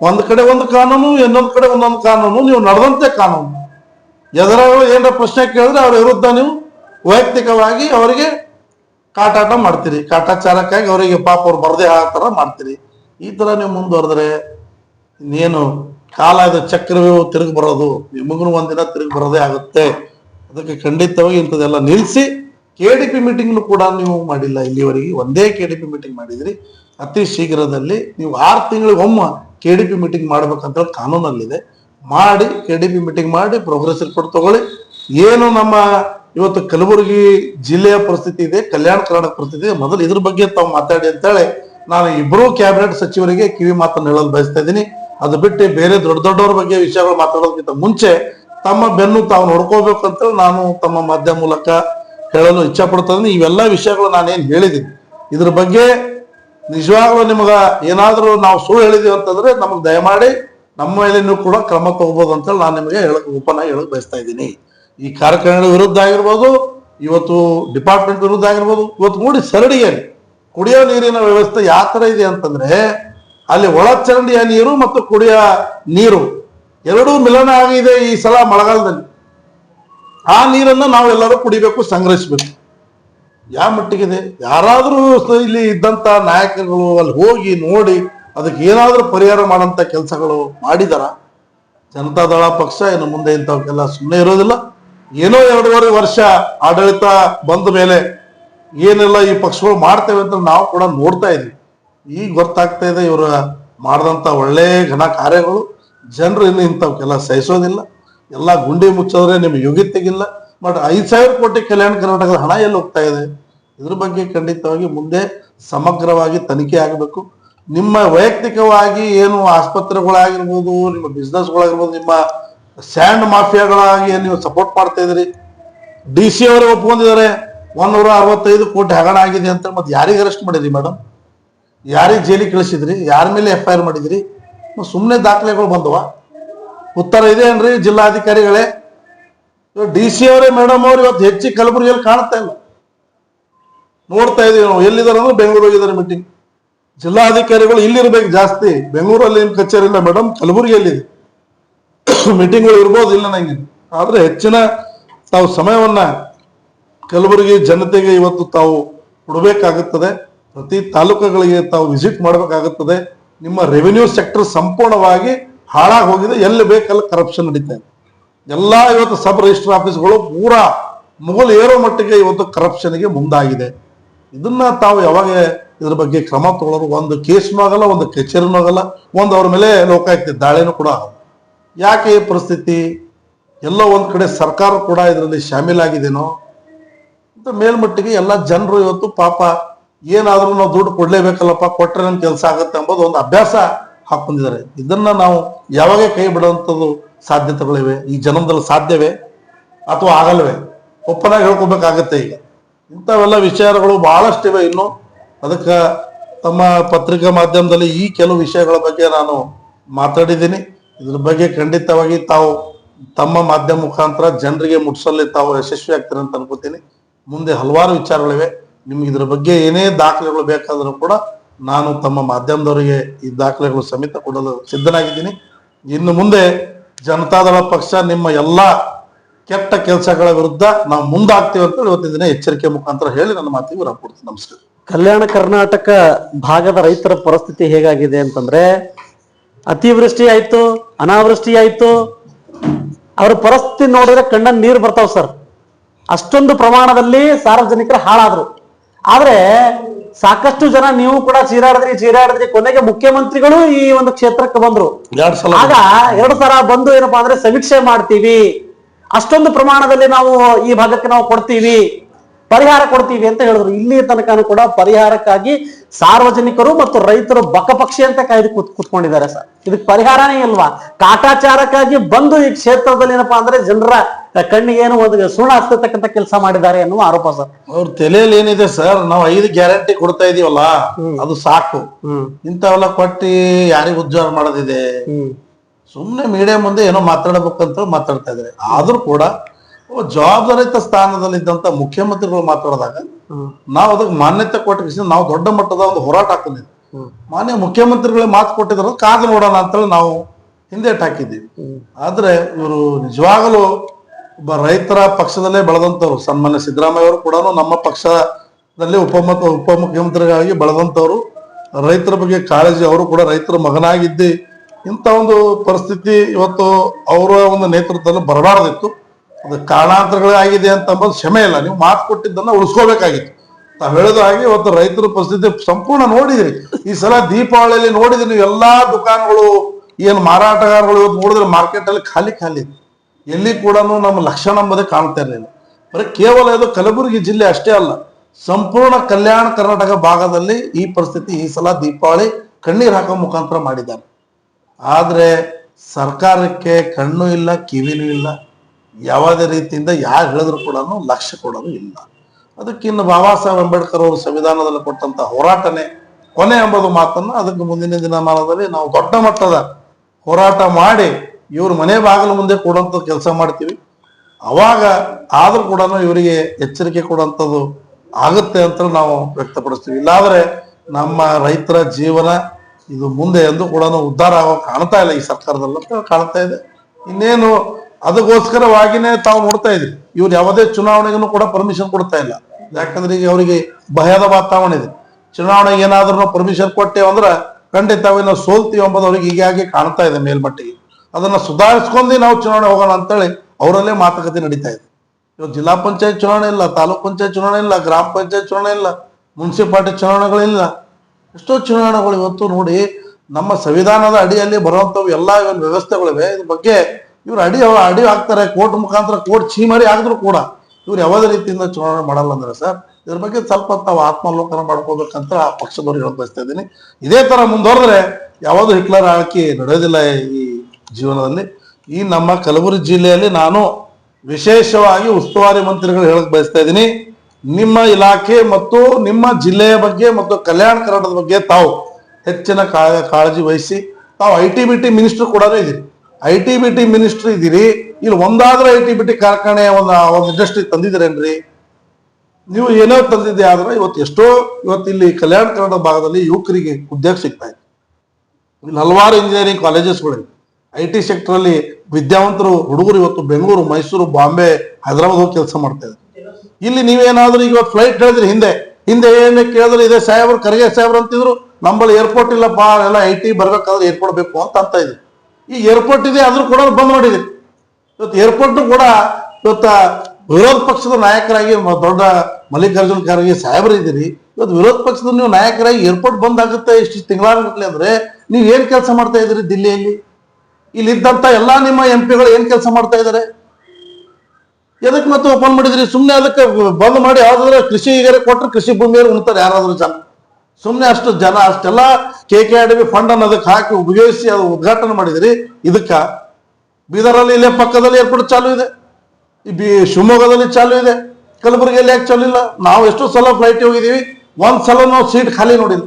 ಒಂದ್ ಕಡೆ ಒಂದು ಕಾನೂನು, ಇನ್ನೊಂದು ಕಡೆ ಒಂದೊಂದು ಕಾನೂನು, ನೀವು ನಡೆದಂತೆ ಕಾನೂನು. ಎದರ ಏನಾರ ಪ್ರಶ್ನೆ ಕೇಳಿದ್ರೆ ಅವ್ರ ವಿರುದ್ಧ ನೀವು ವೈಯಕ್ತಿಕವಾಗಿ ಅವರಿಗೆ ಕಾಟಾಟ ಮಾಡ್ತೀರಿ. ಕಾಟಾಚಾರಕ್ಕಾಗಿ ಅವರಿಗೆ ಪಾಪ ಅವ್ರು ಬರದೇ ಥರ ಮಾಡ್ತೀರಿ. ಈ ತರ ನೀವು ಮುಂದುವರೆದ್ರೆ ಇನ್ನೇನು ಕಾಲದ ಚಕ್ರವೇ ತಿರುಗಿ ಬರೋದು, ನಿಮಗೂ ಒಂದಿನ ತಿರುಗಿ ಬರೋದೇ ಆಗುತ್ತೆ. ಅದಕ್ಕೆ ಖಂಡಿತವಾಗಿ ಇಂಥದ್ದೆಲ್ಲ ನಿಲ್ಲಿಸಿ ಕೆ ಡಿ ಪಿ ಮೀಟಿಂಗ್ನು ಕೂಡ ನೀವು ಮಾಡಿಲ್ಲ. ಇಲ್ಲಿವರೆಗೆ ಒಂದೇ ಕೆ ಡಿ ಪಿ ಮೀಟಿಂಗ್ ಮಾಡಿದ್ರಿ ಅತಿ ಶೀಘ್ರದಲ್ಲಿ ನೀವು ಆರು ತಿಂಗಳಿಗೆ ಒಮ್ಮ ಕೆ ಡಿ ಪಿ ಮೀಟಿಂಗ್ ಮಾಡ್ಬೇಕಂತ ಕಾನೂನಲ್ಲಿದೆ. ಮಾಡಿ ಕೆ ಡಿ ಪಿ ಮೀಟಿಂಗ್ ಮಾಡಿ ಪ್ರೋಗ್ರೆಸ್ ರಿಪೋರ್ಟ್ ತಗೊಳ್ಳಿ. ಏನು ನಮ್ಮ ಇವತ್ತು ಕಲಬುರಗಿ ಜಿಲ್ಲೆಯ ಪರಿಸ್ಥಿತಿ ಇದೆ, ಕಲ್ಯಾಣ ಕರ್ನಾಟಕ ಪರಿಸ್ಥಿತಿ ಇದೆ, ಮೊದಲು ಇದ್ರ ಬಗ್ಗೆ ತಾವು ಮಾತಾಡಿ ಅಂತೇಳಿ ನಾನು ಇಬ್ಬರೂ ಕ್ಯಾಬಿನೆಟ್ ಸಚಿವರಿಗೆ ಕಿವಿ ಮಾತನ್ನು ಹೇಳಲು ಬಯಸ್ತಾ ಇದ್ದೀನಿ. ಅದು ಬಿಟ್ಟು ಬೇರೆ ದೊಡ್ಡ ದೊಡ್ಡವ್ರ ಬಗ್ಗೆ ವಿಷಯಗಳು ಮಾತಾಡೋದಕ್ಕಿಂತ ಮುಂಚೆ ತಮ್ಮ ಬೆನ್ನು ತಾವು ನೋಡ್ಕೋಬೇಕು ಅಂತ ನಾನು ತಮ್ಮ ಮಾಧ್ಯಮ ಮೂಲಕ ಹೇಳಲು ಇಚ್ಛೆ ಪಡ್ತದೆ ಇವೆಲ್ಲ ವಿಷಯಗಳು ನಾನೇನು ಹೇಳಿದ್ದೀನಿ. ಇದ್ರ ಬಗ್ಗೆ ನಿಜವಾಗ್ಲೂ ನಿಮಗ ಏನಾದರೂ ನಾವು ಸುಳ್ಳು ಹೇಳಿದೀವಿ ಅಂತಂದ್ರೆ ನಮಗೆ ದಯಮಾಡಿ ನಮ್ಮ ಮೇಲೆ ಕೂಡ ಕ್ರಮ ತಗೋಬಹುದು ಅಂತೇಳಿ ನಾನು ನಿಮಗೆ ಹೇಳಕ್ ಆಗಿ ಹೇಳಕ್ ಬಯಸ್ತಾ ಇದ್ದೀನಿ. ಈ ಕಾರ್ಯಕ್ರಮಗಳ ವಿರುದ್ಧ ಆಗಿರ್ಬೋದು, ಇವತ್ತು ಡಿಪಾರ್ಟ್ಮೆಂಟ್ ವಿರುದ್ಧ ಆಗಿರ್ಬೋದು, ಇವತ್ತು ಮೂಡಿ ಸರಡಿಗೆ ಕುಡಿಯೋ ನೀರಿನ ವ್ಯವಸ್ಥೆ ಯಾವ ಥರ ಇದೆ ಅಂತಂದ್ರೆ ಅಲ್ಲಿ ಒಳಚರಂಡಿಯ ನೀರು ಮತ್ತು ಕುಡಿಯ ನೀರು ಎರಡೂ ಮಿಲನ ಆಗಿದೆ ಈ ಸಲ ಮಳೆಗಾಲದಲ್ಲಿ. ಆ ನೀರನ್ನ ನಾವೆಲ್ಲರೂ ಕುಡಿಬೇಕು, ಸಂಗ್ರಹಿಸಬೇಕು. ಯಾವ ಮಟ್ಟಿಗಿದೆ? ಯಾರಾದರೂ ಇಲ್ಲಿ ಇದ್ದಂತ ನಾಯಕರು ಅಲ್ಲಿ ಹೋಗಿ ನೋಡಿ, ಅದಕ್ಕೆ ಏನಾದರೂ ಪರಿಹಾರ ಮಾಡೋಂಥ ಕೆಲಸಗಳು ಮಾಡಿದಾರ? ಜನತಾದಳ ಪಕ್ಷ ಇನ್ನು ಮುಂದೆ ಇಂಥವಕ್ಕೆಲ್ಲ ಸುಮ್ಮನೆ ಇರೋದಿಲ್ಲ. ಏನೋ ಎರಡೂವರೆ ವರ್ಷ ಆಡಳಿತ ಬಂದ ಮೇಲೆ ಏನೆಲ್ಲ ಈ ಪಕ್ಷಗಳು ಮಾಡ್ತೇವೆ ಅಂತ ನಾವು ಕೂಡ ನೋಡ್ತಾ ಇದ್ವಿ. ಈಗ ಗೊತ್ತಾಗ್ತಾ ಇದೆ ಇವರ ಮಾಡಿದಂತ ಒಳ್ಳೆ ಘನ ಕಾರ್ಯಗಳು. ಜನರು ಇನ್ನು ಇಂಥವಕ್ಕೆಲ್ಲ ಸಹಿಸೋದಿಲ್ಲ. ಎಲ್ಲ ಗುಂಡಿ ಮುಚ್ಚಿದ್ರೆ ನಿಮ್ಗೆ ಯೋಗ್ಯತೆಗಿಲ್ಲ. ಬಟ್ ಐದು ಸಾವಿರ ಕೋಟಿ ಕಲ್ಯಾಣ ಕರ್ನಾಟಕದ ಹಣ ಎಲ್ಲಿ ಹೋಗ್ತಾ ಇದೆ? ಇದ್ರ ಬಗ್ಗೆ ಖಂಡಿತವಾಗಿ ಮುಂದೆ ಸಮಗ್ರವಾಗಿ ತನಿಖೆ ಆಗಬೇಕು. ನಿಮ್ಮ ವೈಯಕ್ತಿಕವಾಗಿ ಏನು ಆಸ್ಪತ್ರೆಗಳಾಗಿರ್ಬೋದು, ನಿಮ್ಮ ಬಿಸ್ನೆಸ್ಗಳಾಗಿರ್ಬೋದು ನಿಮ್ಮ ಸ್ಯಾಂಡ್ ಮಾಫಿಯಾಗಳಾಗಿ ನೀವು ಸಪೋರ್ಟ್ ಮಾಡ್ತಾ ಇದ್ರಿ ಡಿ ಸಿ ಅವರು ಒಪ್ಕೊಂಡಿದ್ದಾರೆ ಒಂದೂರ ಅರವತ್ತೈದು ಕೋಟಿ ಹಗರಣ ಆಗಿದೆ ಅಂತ ಮತ್ತೆ ಯಾರಿಗೆ ಅರೆಸ್ಟ್ ಮಾಡಿದ್ರಿ ಮೇಡಮ್ ಯಾರಿಗೆ ಜೈಲಿಗೆ ಕಳಿಸಿದ್ರಿ? ಯಾರ ಮೇಲೆ ಎಫ್ ಐ ಆರ್ ಮಾಡಿದ್ರಿ ಸುಮ್ಮನೆ ದಾಖಲೆಗಳು ಬಂದವ. ಉತ್ತರ ಇದೆ ಏನ್ರಿ ಜಿಲ್ಲಾಧಿಕಾರಿಗಳೇ. ಡಿ ಸಿ ಅವರೇ, ಮೇಡಮ್ ಅವ್ರು ಇವತ್ತು ಹೆಚ್ಚಿ ಕಲಬುರಗಿಯಲ್ಲಿ ಕಾಣ್ತಾ ಇಲ್ಲ. ನೋಡ್ತಾ ಇದೀವಿ ನಾವು ಎಲ್ಲಿದ್ದಾರೆ ಅಂದ್ರೆ ಬೆಂಗಳೂರು ಹೋಗಿದ್ದಾರೆ ಮೀಟಿಂಗ್ ಜಿಲ್ಲಾಧಿಕಾರಿಗಳು ಇಲ್ಲಿರ್ಬೇಕು ಜಾಸ್ತಿ. ಬೆಂಗಳೂರಲ್ಲಿ ಏನು ಕಚೇರಿ ಇಲ್ಲ, ಮೇಡಮ್ ಕಲಬುರಗಿಯಲ್ಲಿ ಮೀಟಿಂಗ್ಗಳು ಇರ್ಬೋದು, ಇಲ್ಲ ನಂಗೆ. ಆದ್ರೆ ಹೆಚ್ಚಿನ ತಾವು ಸಮಯವನ್ನ ಕಲಬುರಗಿ ಜನತೆಗೆ ಇವತ್ತು ತಾವು ಕೊಡಬೇಕಾಗುತ್ತದೆ. ಪ್ರತಿ ತಾಲೂಕುಗಳಿಗೆ ತಾವು ವಿಸಿಟ್ ಮಾಡಬೇಕಾಗುತ್ತದೆ. ನಿಮ್ಮ ರೆವಿನ್ಯೂ ಸೆಕ್ಟರ್ ಸಂಪೂರ್ಣವಾಗಿ ಹಾಳಾಗಿ ಹೋಗಿದೆ. ಎಲ್ಲಿ ಬೇಕಲ್ಲಿ ಕರಪ್ಷನ್ ನಡೀತಾ ಇದೆ. ಎಲ್ಲ ಇವತ್ತು ಸಬ್ ರಿಜಿಸ್ಟರ್ ಆಫೀಸ್ಗಳು ಪೂರಾ ಮುಗಲ್ ಏರೋ ಮಟ್ಟಿಗೆ ಇವತ್ತು ಕರಪ್ಷನ್ಗೆ ಮುಂದಾಗಿದೆ. ಇದನ್ನ ತಾವು ಯಾವಾಗ ಇದ್ರ ಬಗ್ಗೆ ಕ್ರಮ ತಗೊಳ್ಳೋದು? ಒಂದು ಕೇಸ್ನೂ ಆಗಲ್ಲ, ಒಂದು ಕಚೇರಿನೂ ಆಗಲ್ಲ, ಒಂದು ಅವ್ರ ಮೇಲೆ ಲೋಕಾಯುಕ್ತ ದಾಳಿನೂ ಕೂಡ ಆಗಲ್ಲ. ಯಾಕೆ ಈ ಪರಿಸ್ಥಿತಿ? ಎಲ್ಲೋ ಒಂದ್ ಕಡೆ ಸರ್ಕಾರ ಕೂಡ ಇದರಲ್ಲಿ ಶಾಮೀಲಾಗಿದೆನೋ ಅಂತ ಮೇಲ್ಮಟ್ಟಿಗೆ ಎಲ್ಲ ಜನರು ಇವತ್ತು ಪಾಪ ಏನಾದ್ರೂ ನಾವು ದುಡ್ಡು ಕೊಡ್ಲೇಬೇಕಲ್ಲಪ್ಪ ಕೊಟ್ಟರೆ ನಮ್ ಕೆಲಸ ಆಗುತ್ತೆ ಅಂಬೋದು ಒಂದು ಅಭ್ಯಾಸ ಹಾಕೊಂಡಿದ್ದಾರೆ ಇದನ್ನ ನಾವು ಯಾವಾಗ ಕೈ ಬಿಡುವಂಥದ್ದು ಸಾಧ್ಯತೆಗಳಿವೆ, ಈ ಜನ್ಮದಲ್ಲಿ ಸಾಧ್ಯವೇ ಅಥವಾ ಆಗಲ್ವೇ? ಒಪ್ಪನಾಗಿ ಹೇಳ್ಕೊಬೇಕಾಗತ್ತೆ ಈಗ. ಇಂಥವೆಲ್ಲ ವಿಚಾರಗಳು ಬಹಳಷ್ಟಿವೆ ಇನ್ನು. ಅದಕ್ಕೆ ತಮ್ಮ ಪತ್ರಿಕಾ ಮಾಧ್ಯಮದಲ್ಲಿ ಈ ಕೆಲವು ವಿಷಯಗಳ ಬಗ್ಗೆ ನಾನು ಮಾತಾಡಿದ್ದೀನಿ. ಇದ್ರ ಬಗ್ಗೆ ಖಂಡಿತವಾಗಿ ತಾವು ತಮ್ಮ ಮಾಧ್ಯಮ ಮುಖಾಂತರ ಜನರಿಗೆ ಮುಟ್ಸಲ್ಲಿ ತಾವು ಯಶಸ್ವಿ ಆಗ್ತೀರಿ ಅಂತ ಅನ್ಕೋತೀನಿ. ಮುಂದೆ ಹಲವಾರು ವಿಚಾರಗಳಿವೆ. ನಿಮ್ಗೆ ಇದ್ರ ಬಗ್ಗೆ ಏನೇ ದಾಖಲೆಗಳು ಬೇಕಾದರೂ ಕೂಡ ನಾನು ತಮ್ಮ ಮಾಧ್ಯಮದವರಿಗೆ ಈ ದಾಖಲೆಗಳು ಸಮೇತ ಕೊಡಲು ಸಿದ್ಧನಾಗಿದ್ದೀನಿ. ಇನ್ನು ಮುಂದೆ ಜನತಾದಳ ಪಕ್ಷ ನಿಮ್ಮ ಎಲ್ಲ ಕೆಟ್ಟ ಕೆಲಸಗಳ ವಿರುದ್ಧ ನಾವು ಮುಂದಾಗ್ತೀವಿ ಅಂತ ಇವತ್ತಿನ ದಿನ ಎಚ್ಚರಿಕೆ ಮುಖಾಂತರ ಹೇಳಿ ನನ್ನ ಮಾತಿಗೆ ಕೊಡ್ತೀನಿ ನಮಸ್ಕಾರ. ಕಲ್ಯಾಣ ಕರ್ನಾಟಕ ಭಾಗದ ರೈತರ ಪರಿಸ್ಥಿತಿ ಹೇಗಾಗಿದೆ ಅಂತಂದ್ರೆ ಅತಿವೃಷ್ಟಿ ಆಯ್ತು, ಅನಾವೃಷ್ಟಿ ಆಯ್ತು, ಅವ್ರ ಪರಿಸ್ಥಿತಿ ನೋಡಿದ್ರೆ ಕಣ್ಣಲ್ಲಿ ನೀರು ಬರ್ತಾವ ಸರ್. ಅಷ್ಟೊಂದು ಪ್ರಮಾಣದಲ್ಲಿ ಸಾರ್ವಜನಿಕರು ಹಾಳಾದ್ರು. ಆದ್ರೆ ಸಾಕಷ್ಟು ಜನ ನೀವು ಕೂಡ ಚೀರಾಡಿದ್ರಿ ಚೀರಾಡಿದ್ರಿ. ಕೊನೆಗೆ ಮುಖ್ಯಮಂತ್ರಿಗಳು ಈ ಒಂದು ಕ್ಷೇತ್ರಕ್ಕೆ ಬಂದ್ರು. ಆಗ ಎರಡು ಸಲ ಬಂದು ಏನಪ್ಪಾ ಅಂದ್ರೆ ಸಮೀಕ್ಷೆ ಮಾಡ್ತೀವಿ. ಅಷ್ಟೊಂದು ಪ್ರಮಾಣದಲ್ಲಿ ನಾವು ಈ ಭಾಗಕ್ಕೆ ನಾವು ಕೊಡ್ತೀವಿ. ಪರಿಹಾರ ಕೊಡ್ತೀವಿ ಅಂತ ಹೇಳಿದ್ರು. ಇಲ್ಲಿ ತನಕನೂ ಕೂಡ ಪರಿಹಾರಕ್ಕಾಗಿ ಸಾರ್ವಜನಿಕರು ಮತ್ತು ರೈತರು ಬಕಪಕ್ಷಿ ಅಂತ ಕಾಯ್ದು ಕೂತ್ ಕೂತ್ಕೊಂಡಿದ್ದಾರೆ ಸರ್. ಇದಕ್ಕೆ ಪರಿಹಾರನೇ ಇಲ್ವಾ? ಕಾಟಾಚಾರಕ್ಕಾಗಿ ಬಂದು ಈ ಕ್ಷೇತ್ರದಲ್ಲಿ ಏನಪ್ಪಾ ಅಂದ್ರೆ ಜನರ ಕಣ್ಣಿಗೆ ಏನು ಒಂದು ಸುಳ್ಳು ಹಾಕ್ತಿರ್ತಕ್ಕಂಥ ಕೆಲಸ ಮಾಡಿದ್ದಾರೆ ಎನ್ನುವ ಆರೋಪ ಸರ್. ಅವ್ರ ತಲೆಯಲ್ಲಿ ಏನಿದೆ ಸರ್? ನಾವು ಐದು ಗ್ಯಾರಂಟಿ ಕೊಡ್ತಾ ಇದೀವಲ್ಲ? ಅದು ಸಾಕು. ಇಂಥವೆಲ್ಲ ಕೊಟ್ಟಿ ಯಾರಿಗೂ ಉಜ್ಜಾರ ಮಾಡೋದಿದೆ? ಸುಮ್ನೆ ಮೀಡಿಯಾ ಮುಂದೆ ಏನೋ ಮಾತಾಡಬೇಕಂತ ಮಾತಾಡ್ತಾ ಇದಾರೆ ಆದ್ರೂ ಕೂಡ ಒಬ್ಬ ಸ್ಥಾನದಲ್ಲಿ ಇದ್ದಂತ ಮುಖ್ಯಮಂತ್ರಿಗಳು ಮಾತಾಡಿದಾಗ ನಾವು ಅದಕ್ಕೆ ಮಾನ್ಯತೆ ಕೊಟ್ಟ ನಾವು ದೊಡ್ಡ ಮಟ್ಟದ ಒಂದು ಹೋರಾಟ ಹಾಕೊಂಡಿದ್ವಿ ಮಾನ್ಯ ಮುಖ್ಯಮಂತ್ರಿಗಳೇ ಮಾತು ಕೊಟ್ಟಿದ್ರು ಕಾದು ನೋಡೋಣ ಅಂತೇಳಿ ನಾವು ಹಿಂದೇಟ್ ಹಾಕಿದ್ದೀವಿ. ಆದ್ರೆ ಇವರು ನಿಜವಾಗಲೂ ಒಬ್ಬ ರೈತರ ಪಕ್ಷದಲ್ಲೇ ಬೆಳೆದಂತವ್ರು ಸನ್ಮಾನ್ಯ ಸಿದ್ದರಾಮಯ್ಯ ಅವರು ಕೂಡ ನಮ್ಮ ಪಕ್ಷದಲ್ಲಿ ಉಪ ಉಪ ಮುಖ್ಯಮಂತ್ರಿಗಳಾಗಿ ಬೆಳೆದಂತವ್ರು ರೈತರ ಬಗ್ಗೆ ಕಾಳಜಿ ಅವರು ಕೂಡ ರೈತರ ಮಗನಾಗಿದ್ದಿ ಇಂಥ ಒಂದು ಪರಿಸ್ಥಿತಿ ಇವತ್ತು ಅವರ ಒಂದು ನೇತೃತ್ವದಲ್ಲಿ ಬರಬಾರ್ದಿತ್ತು. ಅದು ಕಾರಣಾಂತರಗಳಾಗಿದೆ ಅಂತ ಅನ್ನೋದು ಕ್ಷಮೆ ಇಲ್ಲ. ನೀವು ಮಾತು ಕೊಟ್ಟಿದ್ದನ್ನ ಉಳಿಸ್ಕೋಬೇಕಾಗಿತ್ತು ನಾವು ಹೇಳಿದ ಹಾಗೆ ಇವತ್ತು ರೈತರ ಪರಿಸ್ಥಿತಿ ಸಂಪೂರ್ಣ ನೋಡಿದ್ರಿ. ಈ ಸಲ ದೀಪಾವಳಿಯಲ್ಲಿ ನೋಡಿದ್ರಿ ನೀವು ಎಲ್ಲಾ ದುಕಾನ್ಗಳು ಏನು ಮಾರಾಟಗಾರಗಳು ಇವತ್ತು ನೋಡಿದ್ರೆ ಮಾರ್ಕೆಟ್ ಅಲ್ಲಿ ಖಾಲಿ ಖಾಲಿ. ಎಲ್ಲಿ ಕೂಡ ನಮ್ಮ ಲಕ್ಷಣ ಎಂಬುದೇ ಕಾಣ್ತಾ ಇರಲಿಲ್ಲ. ಬರೀ ಕೇವಲ ಇದು ಕಲಬುರಗಿ ಜಿಲ್ಲೆ ಅಷ್ಟೇ ಅಲ್ಲ, ಸಂಪೂರ್ಣ ಕಲ್ಯಾಣ ಕರ್ನಾಟಕ ಭಾಗದಲ್ಲಿ ಈ ಪರಿಸ್ಥಿತಿ ಈ ಸಲ ದೀಪಾವಳಿ ಕಣ್ಣೀರು ಹಾಕೋ ಮುಖಾಂತರ ಮಾಡಿದ್ದಾರೆ. ಆದ್ರೆ ಸರ್ಕಾರಕ್ಕೆ ಕಣ್ಣು ಇಲ್ಲ, ಕಿವಿನೂ ಇಲ್ಲ. ಯಾವುದೇ ರೀತಿಯಿಂದ ಯಾರು ಹೇಳಿದ್ರು ಕೂಡ ಲಕ್ಷ್ಯ ಕೊಡೋದು ಇಲ್ಲ. ಅದಕ್ಕಿನ್ನು ಬಾಬಾ ಸಾಹೇಬ್ ಅಂಬೇಡ್ಕರ್ ಅವರು ಸಂವಿಧಾನದಲ್ಲಿ ಕೊಟ್ಟಂತ ಹೋರಾಟನೆ ಕೊನೆ ಎಂಬುದು ಮಾತನ್ನು ಅದಕ್ಕೆ ಮುಂದಿನ ದಿನಮಾನದಲ್ಲಿ ನಾವು ದೊಡ್ಡ ಮಟ್ಟದ ಹೋರಾಟ ಮಾಡಿ ಇವ್ರ ಮನೆ ಬಾಗಿಲು ಮುಂದೆ ಕೊಡುವಂತ ಕೆಲಸ ಮಾಡ್ತೀವಿ. ಅವಾಗ ಆದರೂ ಕೂಡ ಇವರಿಗೆ ಎಚ್ಚರಿಕೆ ಕೊಡುವಂಥದ್ದು ಆಗುತ್ತೆ ಅಂತ ನಾವು ವ್ಯಕ್ತಪಡಿಸ್ತೀವಿ. ಇಲ್ಲಾದ್ರೆ ನಮ್ಮ ರೈತರ ಜೀವನ ಇದು ಮುಂದೆ ಎಂದು ಕೂಡ ಉದ್ಧಾರ ಆಗೋ ಕಾಣ್ತಾ ಇಲ್ಲ ಈ ಸರ್ಕಾರದಲ್ಲಿ ಕಾಣ್ತಾ ಇದೆ. ಇನ್ನೇನು ಅದಕ್ಕೋಸ್ಕರವಾಗಿನೇ ತಾವು ನೋಡ್ತಾ ಇದ್ರಿ. ಇವ್ರು ಯಾವುದೇ ಚುನಾವಣೆಗೂ ಕೂಡ ಪರ್ಮಿಷನ್ ಕೊಡ್ತಾ ಇಲ್ಲ. ಯಾಕಂದ್ರೆ ಈಗ ಅವರಿಗೆ ಭಯದ ವಾತಾವರಣ ಇದೆ. ಚುನಾವಣೆಗೆ ಏನಾದ್ರೂ ಪರ್ಮಿಷನ್ ಕೊಟ್ಟೇವು ಅಂದ್ರೆ ಖಂಡಿತವಾಗಿ ನಾವು ಸೋಲ್ತೀವಿ ಎಂಬುದು ಅವ್ರಿಗೆ ಹೀಗಾಗಿ ಕಾಣ್ತಾ ಇದೆ ಮೇಲ್ಮಟ್ಟಿಗೆ. ಅದನ್ನ ಸುಧಾರಿಸ್ಕೊಂಡಿ ನಾವು ಚುನಾವಣೆ ಹೋಗೋಣ ಅಂತೇಳಿ ಅವರಲ್ಲೇ ಮಾತುಕತೆ ನಡೀತಾ ಇದೆ. ಇವತ್ತು ಜಿಲ್ಲಾ ಪಂಚಾಯತ್ ಚುನಾವಣೆ ಇಲ್ಲ, ತಾಲೂಕ್ ಪಂಚಾಯತ್ ಚುನಾವಣೆ ಇಲ್ಲ, ಗ್ರಾಮ ಪಂಚಾಯತ್ ಚುನಾವಣೆ ಇಲ್ಲ, ಮುನ್ಸಿಪಾಲ್ಟಿ ಚುನಾವಣೆಗಳಿಲ್ಲ ಎಷ್ಟೋ ಚುನಾವಣೆಗಳು ಇವತ್ತು ನೋಡಿ ನಮ್ಮ ಸಂವಿಧಾನದ ಅಡಿಯಲ್ಲಿ ಬರುವಂತವು ಎಲ್ಲ ವ್ಯವಸ್ಥೆಗಳಿವೆ. ಇದ್ರ ಬಗ್ಗೆ ಇವ್ರು ಅಡಿ ಅಡಿ ಹಾಕ್ತಾರೆ ಕೋರ್ಟ್ ಮುಖಾಂತರ ಕೋರ್ಟ್ ಚೀಮಾರಿ ಆಗಿದ್ರು ಕೂಡ ಇವ್ರು ಯಾವುದೇ ರೀತಿಯಿಂದ ಚುನಾವಣೆ ಮಾಡಲ್ಲ ಅಂದ್ರೆ ಸರ್, ಇದ್ರ ಬಗ್ಗೆ ಸ್ವಲ್ಪ ತಾವು ಆತ್ಮಾವಲೋಕನ ಮಾಡ್ಕೋಬೇಕಂತ ಆ ಪಕ್ಷದವ್ರು ಹೇಳಕ್ ಬಯಸ್ತಾ ಇದ್ದೀನಿ. ಇದೇ ತರ ಮುಂದುವರೆದ್ರೆ ಯಾವುದು ಹಿಟ್ಲರ್ ಆಳ್ಕೆ ನಡೆಯೋದಿಲ್ಲ ಈ ಜೀವನದಲ್ಲಿ. ಈ ನಮ್ಮ ಕಲಬುರಗಿ ಜಿಲ್ಲೆಯಲ್ಲಿ ನಾನು ವಿಶೇಷವಾಗಿ ಉಸ್ತುವಾರಿ ಮಂತ್ರಿಗಳು ಹೇಳಕ್ ಬಯಸ್ತಾ ಇದ್ದೀನಿ. ನಿಮ್ಮ ಇಲಾಖೆ ಮತ್ತು ನಿಮ್ಮ ಜಿಲ್ಲೆಯ ಬಗ್ಗೆ ಮತ್ತು ಕಲ್ಯಾಣ ಕರ್ನಾಟಕದ ಬಗ್ಗೆ ತಾವು ಹೆಚ್ಚಿನ ಕಾಳಜಿ ವಹಿಸಿ, ತಾವು I T B T minister ಕೂಡ ಇದ್ದೀರಿ. I T B T ministry ಇದ್ದೀರಿ ಇಲ್ಲಿ ಒಂದಾದ್ರೂ ಐ ಟಿ ಬಿ ಟಿ ಕಾರ್ಖಾನೆ ಒಂದು ಒಂದು ಇಂಡಸ್ಟ್ರಿ ತಂದಿದ್ದೀರೇನ್ರಿ? ನೀವು ಏನೋ ತಂದಿದ್ದೆ ಆದ್ರೆ ಇವತ್ತು ಎಷ್ಟೋ ಇವತ್ತು ಇಲ್ಲಿ ಕಲ್ಯಾಣ ಕನ್ನಡ ಭಾಗದಲ್ಲಿ ಯುವಕರಿಗೆ ಉದ್ಯೋಗ ಸಿಗ್ತಾ ಇದೆ. ಇಲ್ಲಿ ಹಲವಾರು ಇಂಜಿನಿಯರಿಂಗ್ ಕಾಲೇಜಸ್ಗಳಿವೆ ಐ ಟಿ ಸೆಕ್ಟರ್ ಅಲ್ಲಿ ವಿದ್ಯಾವಂತರು, ಹುಡುಗರು ಇವತ್ತು ಬೆಂಗಳೂರು, ಮೈಸೂರು, ಬಾಂಬೆ, ಹೈದರಾಬಾದ್ ಹೋಗಿ ಕೆಲಸ ಮಾಡ್ತಾ ಇದ್ದಾರೆ. ಇಲ್ಲಿ ನೀವೇನಾದ್ರೂ ಈಗ ಫ್ಲೈಟ್ ಹೇಳಿದ್ರಿ ಹಿಂದೆ ಹಿಂದೆ ಏನೇ ಕೇಳಿದ್ರೆ ಇದೇ ಸಾಹೇಬ್ರು ಖರ್ಗೆ ಸಾಹೇಬ್ರು ಅಂತಿದ್ರು ನಮ್ಮಲ್ಲಿ ಏರ್ಪೋರ್ಟ್ ಇಲ್ಲಪ್ಪ ಎಲ್ಲ ಐ ಟಿ ಬರ್ಬೇಕಾದ್ರೆ ಏರ್ಪೋರ್ಟ್ ಬೇಕು ಅಂತ ಅಂತ ಇದ್ರು. ಈಗ ಏರ್ಪೋರ್ಟ್ ಇದೆ, ಆದ್ರೂ ಕೂಡ ಬಂದ್ ಮಾಡಿದೆ. ಇವತ್ತು ಏರ್ಪೋರ್ಟ್ ಕೂಡ ಇವತ್ತು ವಿರೋಧ ಪಕ್ಷದ ನಾಯಕರಾಗಿ ದೊಡ್ಡ ಮಲ್ಲಿಕಾರ್ಜುನ್ ಖರ್ಗೆ ಸಾಹೇಬರು ಇದ್ದೀರಿ. ಇವತ್ತು ವಿರೋಧ ಪಕ್ಷದ ನೀವು ನಾಯಕರಾಗಿ ಏರ್ಪೋರ್ಟ್ ಬಂದ್ ಆಗುತ್ತೆ ಇಷ್ಟು ತಿಂಗಳಾಗಟ್ಲೆ ಅಂದ್ರೆ ನೀವು ಏನ್ ಕೆಲಸ ಮಾಡ್ತಾ ಇದ್ದೀರಿ ದಿಲ್ಲಿಯಲ್ಲಿ? ಇಲ್ಲಿದ್ದಂತ ಎಲ್ಲಾ ನಿಮ್ಮ ಎಂ ಪಿಗಳು ಏನ್ ಕೆಲಸ ಮಾಡ್ತಾ ಇದ್ದಾರೆ? ಎದಕ್ಕೆ ಮತ್ತೆ ಓಪನ್ ಮಾಡಿದ್ರಿ? ಸುಮ್ಮನೆ ಅದಕ್ಕೆ ಬಂದ್ ಮಾಡಿ ಯಾವ್ದಾದ್ರೆ ಕೃಷಿ ಈಗಾರೆ ಕೊಟ್ಟರೆ ಕೃಷಿ ಭೂಮಿಯಲ್ಲಿ ಉಣ್ತಾರೆ ಯಾರಾದ್ರೂ ಜನ. ಸುಮ್ಮನೆ ಅಷ್ಟು ಜನ, ಅಷ್ಟೆಲ್ಲ ಕೆ ಕೆ ಡಿ ಫಂಡ್ ಅನ್ನೋದಕ್ಕೆ ಹಾಕಿ ಉಪಯೋಗಿಸಿ ಅದು ಉದ್ಘಾಟನೆ ಮಾಡಿದಿರಿ. ಇದಕ್ಕ ಬೀದರಲ್ಲಿ ಇಲ್ಲೇ ಪಕ್ಕದಲ್ಲಿ ಏರ್ಪೋರ್ಟ್ ಚಾಲು ಇದೆ. ಈ ಶಿವಮೊಗ್ಗದಲ್ಲಿ ಚಾಲು ಇದೆ. ಕಲಬುರಗಿಯಲ್ಲಿ ಯಾಕೆ ಚಾಲು ಇಲ್ಲ? ನಾವು ಎಷ್ಟೋ ಸಲ ಫ್ಲೈಟ್ ಹೋಗಿದ್ದೀವಿ. ಒಂದು ಸಲ ನಾವು ಸೀಟ್ ಖಾಲಿ ನೋಡಿಲ್ಲ.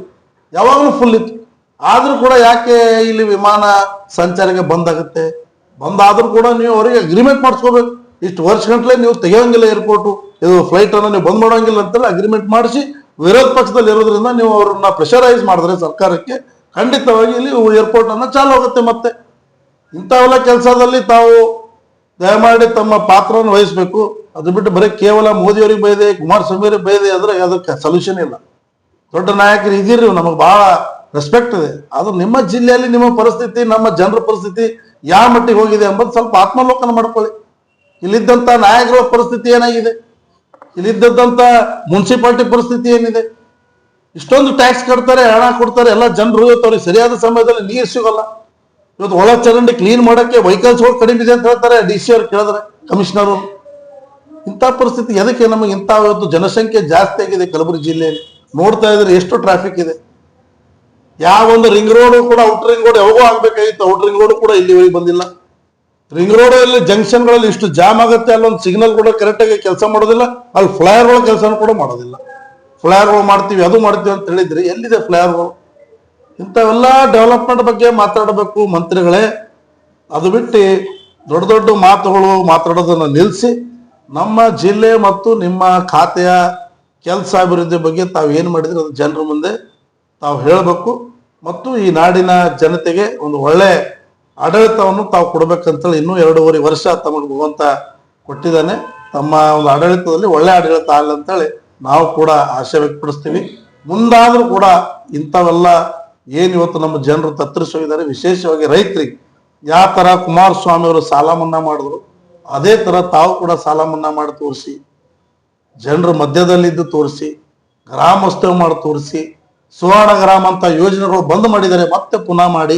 ಯಾವಾಗಲೂ ಫುಲ್ ಇತ್ತು. ಆದರೂ ಕೂಡ ಯಾಕೆ ಇಲ್ಲಿ ವಿಮಾನ ಸಂಚಾರಕ್ಕೆ ಬಂದಾಗುತ್ತೆ? ಬಂದಾದರೂ ಕೂಡ ನೀವು ಅವರಿಗೆ ಅಗ್ರಿಮೆಂಟ್ ಮಾಡಿಸ್ಕೋಬೇಕು. ಇಷ್ಟು ವರ್ಷ ಗಂಟ್ಲೆ ನೀವು ತೆಗಿಯೋಂಗಿಲ್ಲ ಏರ್ಪೋರ್ಟು ಇದು ಫ್ಲೈಟನ್ನು ನೀವು ಬಂದ್ ಮಾಡೋಂಗಿಲ್ಲ ಅಂತೆಲ್ಲ ಅಗ್ರಿಮೆಂಟ್ ಮಾಡಿಸಿ ವಿರೋಧ ಪಕ್ಷದಲ್ಲಿ ಇರೋದ್ರಿಂದ ನೀವು ಅವ್ರನ್ನ ಪ್ರೆಷರೈಸ್ ಮಾಡಿದ್ರೆ ಸರ್ಕಾರಕ್ಕೆ ಖಂಡಿತವಾಗಿ ಇಲ್ಲಿ ಏರ್ಪೋರ್ಟ್ ಅನ್ನ ಚಾಲು ಹೋಗುತ್ತೆ ಮತ್ತೆ. ಇಂಥವೆಲ್ಲ ಕೆಲಸದಲ್ಲಿ ತಾವು ದಯಮಾಡಿ ತಮ್ಮ ಪಾತ್ರವನ್ನು ವಹಿಸಬೇಕು. ಅದು ಬಿಟ್ಟು ಬರೀ ಕೇವಲ ಮೋದಿಯವರಿಗೆ ಬೈದೆ ಕುಮಾರಸ್ವಾಮಿ ಬೈದೆ ಅಂದ್ರೆ ಅದಕ್ಕೆ ಸೊಲ್ಯೂಷನ್ ಇಲ್ಲ. ದೊಡ್ಡ ನಾಯಕರು ಇದ್ದೀರಿ, ನಮಗೆ ಬಹಳ ರೆಸ್ಪೆಕ್ಟ್ ಇದೆ. ಆದ್ರೆ ನಿಮ್ಮ ಜಿಲ್ಲೆಯಲ್ಲಿ ನಿಮ್ಮ ಪರಿಸ್ಥಿತಿ, ನಮ್ಮ ಜನರ ಪರಿಸ್ಥಿತಿ ಯಾವ ಮಟ್ಟಿಗೆ ಹೋಗಿದೆ ಎಂಬುದು ಸ್ವಲ್ಪ ಆತ್ಮಾವಲೋಕನ ಮಾಡ್ಕೊಳ್ಳಿ. ಇಲ್ಲಿದ್ದಂಥ ನಾಯಕರ ಪರಿಸ್ಥಿತಿ ಏನಾಗಿದೆ? ಇಲ್ಲಿದ್ದಂತ ಮುನ್ಸಿಪಾಲ್ಟಿ ಪರಿಸ್ಥಿತಿ ಏನಿದೆ? ಇಷ್ಟೊಂದು ಟ್ಯಾಕ್ಸ್ ಕಟ್ತಾರೆ, ಹಣ ಕೊಡ್ತಾರೆ, ಎಲ್ಲ ಜನರು ಅವ್ರಿಗೆ ಸರಿಯಾದ ಸಮಯದಲ್ಲಿ ನೀರು ಸಿಗಲ್ಲ. ಇವತ್ತು ಒಳ ಚರಂಡಿ ಕ್ಲೀನ್ ಮಾಡಕ್ಕೆ ವೆಹಿಕಲ್ಸ್ಗಳು ಕಡಿಮೆ ಇದೆ ಅಂತ ಹೇಳ್ತಾರೆ ಡಿ ಸಿ ಅವ್ರು ಕೇಳಿದ್ರೆ ಕಮಿಷನರ್ ಇಂಥ ಪರಿಸ್ಥಿತಿ ಎದಕ್ಕೆ ನಮಗೆ ಇಂಥ ಇವತ್ತು ಜನಸಂಖ್ಯೆ ಜಾಸ್ತಿ ಆಗಿದೆ ಕಲಬುರಗಿ ಜಿಲ್ಲೆಯಲ್ಲಿ? ನೋಡ್ತಾ ಇದ್ರೆ ಎಷ್ಟು ಟ್ರಾಫಿಕ್ ಇದೆ. ಯಾವ ಒಂದು ರಿಂಗ್ ರೋಡು ಕೂಡ ಔಟ್ ರಿಂಗ್ ರೋಡ್ ಯಾವಾಗೂ ಆಗ್ಬೇಕಾಗಿತ್ತು ಔಟ್ ರಿಂಗ್ ರೋಡ್ ಕೂಡ ಇಲ್ಲಿವರೆಗೆ ಬಂದಿಲ್ಲ. ರಿಂಗ್ ರೋಡ್ ಅಲ್ಲಿ ಜಂಕ್ಷನ್ಗಳಲ್ಲಿ ಇಷ್ಟು ಜಾಮ್ ಆಗುತ್ತೆ ಅಲ್ಲೊಂದು ಸಿಗ್ನಲ್ ಕೂಡ ಕರೆಕ್ಟ್ ಆಗಿ ಕೆಲಸ ಮಾಡೋದಿಲ್ಲ. ಅಲ್ಲಿ ಫ್ಲೈಯರ್ಗಳ ಕೆಲಸನೂ ಕೂಡ ಮಾಡೋದಿಲ್ಲ. ಫ್ಲೈಯರ್ಗಳು ಮಾಡ್ತೀವಿ, ಅದು ಮಾಡ್ತೀವಿ ಅಂತ ಹೇಳಿದ್ರಿ ಎಲ್ಲಿದೆ ಫ್ಲೈಯರ್ಗಳು ಇಂಥವೆಲ್ಲ ಡೆವಲಪ್ಮೆಂಟ್ ಬಗ್ಗೆ ಮಾತಾಡಬೇಕು ಮಂತ್ರಿಗಳೇ. ಅದು ಬಿಟ್ಟು ದೊಡ್ಡ ದೊಡ್ಡ ಮಾತುಗಳು ಮಾತಾಡೋದನ್ನು ನಿಲ್ಲಿಸಿ ನಮ್ಮ ಜಿಲ್ಲೆ ಮತ್ತು ನಿಮ್ಮ ಖಾತೆಯ ಕೆಲಸ ಅಭಿವೃದ್ಧಿ ಬಗ್ಗೆ ತಾವು ಏನು ಮಾಡಿದ್ರೆ ಅದು ಜನರ ಮುಂದೆ ತಾವು ಹೇಳಬೇಕು. ಮತ್ತು ಈ ನಾಡಿನ ಜನತೆಗೆ ಒಂದು ಒಳ್ಳೆ ಆಡಳಿತವನ್ನು ತಾವು ಕೊಡ್ಬೇಕಂತೇಳಿ ಇನ್ನೂ ಎರಡೂವರೆ ವರ್ಷ ತಮಗೆ ಭಗವಂತ ಕೊಟ್ಟಿದ್ದಾನೆ. ತಮ್ಮ ಒಂದು ಆಡಳಿತದಲ್ಲಿ ಒಳ್ಳೆ ಆಡಳಿತ ಆಗಲಿ ಅಂತೇಳಿ ನಾವು ಕೂಡ ಆಶೆ ವ್ಯಕ್ತಪಡಿಸ್ತೀವಿ. ಮುಂದಾದರೂ ಕೂಡ ಇಂಥವೆಲ್ಲ ಏನು ಇವತ್ತು ನಮ್ಮ ಜನರು ತತ್ತರಿಸೋಗಿದ್ದಾರೆ ವಿಶೇಷವಾಗಿ ರೈತರಿಗೆ. ಯಾವ ತರ ಕುಮಾರಸ್ವಾಮಿ ಅವರು ಸಾಲ ಮನ್ನಾ ಮಾಡಿದ್ರು, ಅದೇ ತರ ತಾವು ಕೂಡ ಸಾಲ ಮನ್ನಾ ಮಾಡಿ ತೋರಿಸಿ, ಜನರ ಮಧ್ಯದಲ್ಲಿದ್ದು ತೋರಿಸಿ ಗ್ರಾಮೋತ್ಸವ ಮಾಡಿ ತೋರಿಸಿ, ಸುವರ್ಣ ಗ್ರಾಮ ಅಂತ ಯೋಜನೆಗಳು ಬಂದ್ ಮಾಡಿದ್ದಾರೆ, ಮತ್ತೆ ಪುನಃ ಮಾಡಿ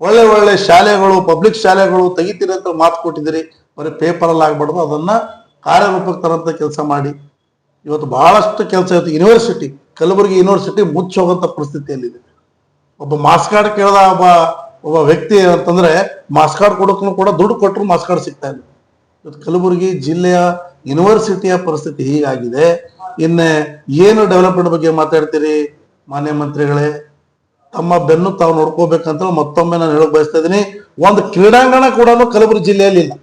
ಒಳ್ಳೆ ಒಳ್ಳೆ ಶಾಲೆಗಳು ಪಬ್ಲಿಕ್ ಶಾಲೆಗಳು ತೆಗಿತೀರಿ ಅಂತ ಮಾತು ಕೊಟ್ಟಿದ್ದೀರಿ. ಬರೀ ಪೇಪರಲ್ಲಿ ಆಗ್ಬಾರ್ದು. ಅದನ್ನ ಕಾರ್ಯರೂಪಕ್ಕೆ ತರಂತ ಕೆಲಸ ಮಾಡಿ. ಇವತ್ತು ಬಹಳಷ್ಟು ಕೆಲಸ ಇವತ್ತು ಯೂನಿವರ್ಸಿಟಿ ಕಲಬುರಗಿ ಯೂನಿವರ್ಸಿಟಿ ಮುಚ್ಚಿ ಹೋಗುವಂತ ಪರಿಸ್ಥಿತಿಯಲ್ಲಿದೆ. ಒಬ್ಬ ಮಾಸ್ ಕಾರ್ಡ್ ಕೇಳ್ದ ಒಬ್ಬ ಒಬ್ಬ ವ್ಯಕ್ತಿ ಅಂತಂದ್ರೆ ಮಾಸ್ಕ್ ಕಾರ್ಡ್ ಕೊಡೋಕ್ಕೂ ಕೂಡ ದುಡ್ಡು ಕೊಟ್ಟರು ಮಾಸ್ ಕಾರ್ಡ್ ಸಿಗ್ತಾ ಇಲ್ಲ. ಇವತ್ತು ಕಲಬುರಗಿ ಜಿಲ್ಲೆಯ ಯೂನಿವರ್ಸಿಟಿಯ ಪರಿಸ್ಥಿತಿ ಹೀಗಾಗಿದೆ. ಇನ್ನೇ ಏನು ಡೆವಲಪ್ಮೆಂಟ್ ಬಗ್ಗೆ ಮಾತಾಡ್ತೀರಿ ಮಾನ್ಯ ಮಂತ್ರಿಗಳೇ? ತಮ್ಮ ಬೆನ್ನು ತಾವು ನೋಡ್ಕೋಬೇಕಂತ ಮತ್ತೊಮ್ಮೆ ನಾನು ಹೇಳಕ್ ಬಯಸ್ತಾ ಇದ್ದೀನಿ. ಒಂದು ಕ್ರೀಡಾಂಗಣ ಕೂಡ ಕಲಬುರಗಿ ಜಿಲ್ಲೆಯಲ್ಲಿ ಇಲ್ಲ.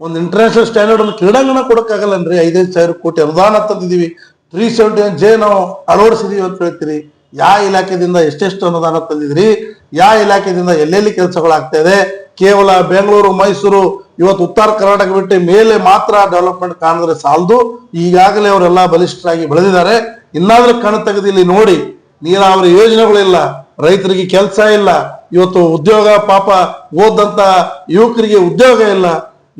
ಒಂದು ಇಂಟರ್ನ್ಯಾಷನಲ್ ಸ್ಟ್ಯಾಂಡರ್ಡ್ ಒಂದು ಕ್ರೀಡಾಂಗಣ ಕೊಡಕ್ಕಾಗಲ್ಲನ್ರಿ ಐದೈದು ಸಾವಿರ ಕೋಟಿ ಅನುದಾನ ತಂದಿದ್ದೀವಿ. ತ್ರೀ ಸೆವೆಂಟಿ ಒನ್ ಜೆ ನಾವು ಅಳವಡಿಸಿದೀವಿ ಅಂತ ಹೇಳ್ತೀರಿ. ಯಾವ ಇಲಾಖೆದಿಂದ ಎಷ್ಟೆಷ್ಟು ಅನುದಾನ ತಂದಿದ್ರಿ ಯಾವ ಇಲಾಖೆದಿಂದ ಎಲ್ಲೆಲ್ಲಿ ಕೆಲಸಗಳಾಗ್ತಾ ಇದೆ? ಕೇವಲ ಬೆಂಗಳೂರು, ಮೈಸೂರು, ಇವತ್ತು ಉತ್ತರ ಕರ್ನಾಟಕ ಬಿಟ್ಟು ಮೇಲೆ ಮಾತ್ರ ಡೆವಲಪ್ಮೆಂಟ್ ಕಾಣಿದ್ರೆ ಸಾಲದು. ಈಗಾಗಲೇ ಅವರೆಲ್ಲ ಬಲಿಷ್ಠರಾಗಿ ಬೆಳೆದಿದ್ದಾರೆ. ಇನ್ನಾದ್ರೂ ಕಣ್ ತೆಗೆದು ಇಲ್ಲಿ ನೋಡಿ. ನೀರಾವರಿ ಯೋಜನೆಗಳಿಲ್ಲ, ರೈತರಿಗೆ ಕೆಲಸ ಇಲ್ಲ, ಇವತ್ತು ಉದ್ಯೋಗ ಪಾಪ ಓದಂತ ಯುವಕರಿಗೆ ಉದ್ಯೋಗ ಇಲ್ಲ.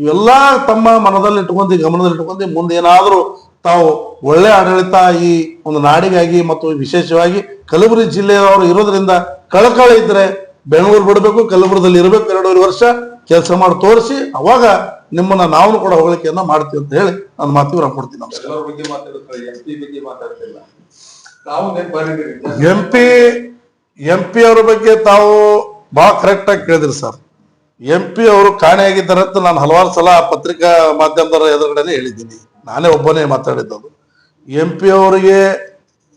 ಇವೆಲ್ಲ ತಮ್ಮ ಮನದಲ್ಲಿ ಇಟ್ಕೊಂಡು ಗಮನದಲ್ಲಿ ಇಟ್ಕೊಂಡು ಮುಂದೆ ಏನಾದರೂ ತಾವು ಒಳ್ಳೆ ಆಡಳಿತ ಈ ಒಂದು ನಾಡಿಗಾಗಿ ಮತ್ತು ವಿಶೇಷವಾಗಿ ಕಲಬುರಗಿ ಜಿಲ್ಲೆಯವರು ಇರೋದ್ರಿಂದ ಕಳಕಳ ಇದ್ರೆ ಬೆಂಗಳೂರು ಬಿಡಬೇಕು ಕಲಬುರದಲ್ಲಿ ಇರಬೇಕು, ಎರಡೂವರೆ ವರ್ಷ ಕೆಲಸ ಮಾಡಿ ತೋರಿಸಿ, ಅವಾಗ ನಿಮ್ಮನ್ನ ನಾವು ಕೂಡ ಹೊಗಳಿಕೆಯನ್ನ ಮಾಡ್ತೀವಿ ಅಂತ ಹೇಳಿ ನನ್ನ ಮಾತು ಕೊಡ್ತೀನಿ. ನಮಸ್ಕಾರ. ಎಂ ಪಿ ಎಂ ಪಿ ಅವರ ಬಗ್ಗೆ ತಾವು ಬಹಳ ಕರೆಕ್ಟ್ ಆಗಿ ಕೇಳಿದ್ರಿ ಸರ್. ಎಂ ಪಿ ಅವರು ಕಾಣೆಯಾಗಿದ್ದಾರೆ ಅಂತ ನಾನು ಹಲವಾರು ಸಲ ಪತ್ರಿಕಾ ಮಾಧ್ಯಮದವರ ಎದುರುಗಡೆ ಹೇಳಿದ್ದೀನಿ. ನಾನೇ ಒಬ್ಬನೇ ಮಾತಾಡಿದ್ದು ಎಂ ಪಿ ಅವರಿಗೆ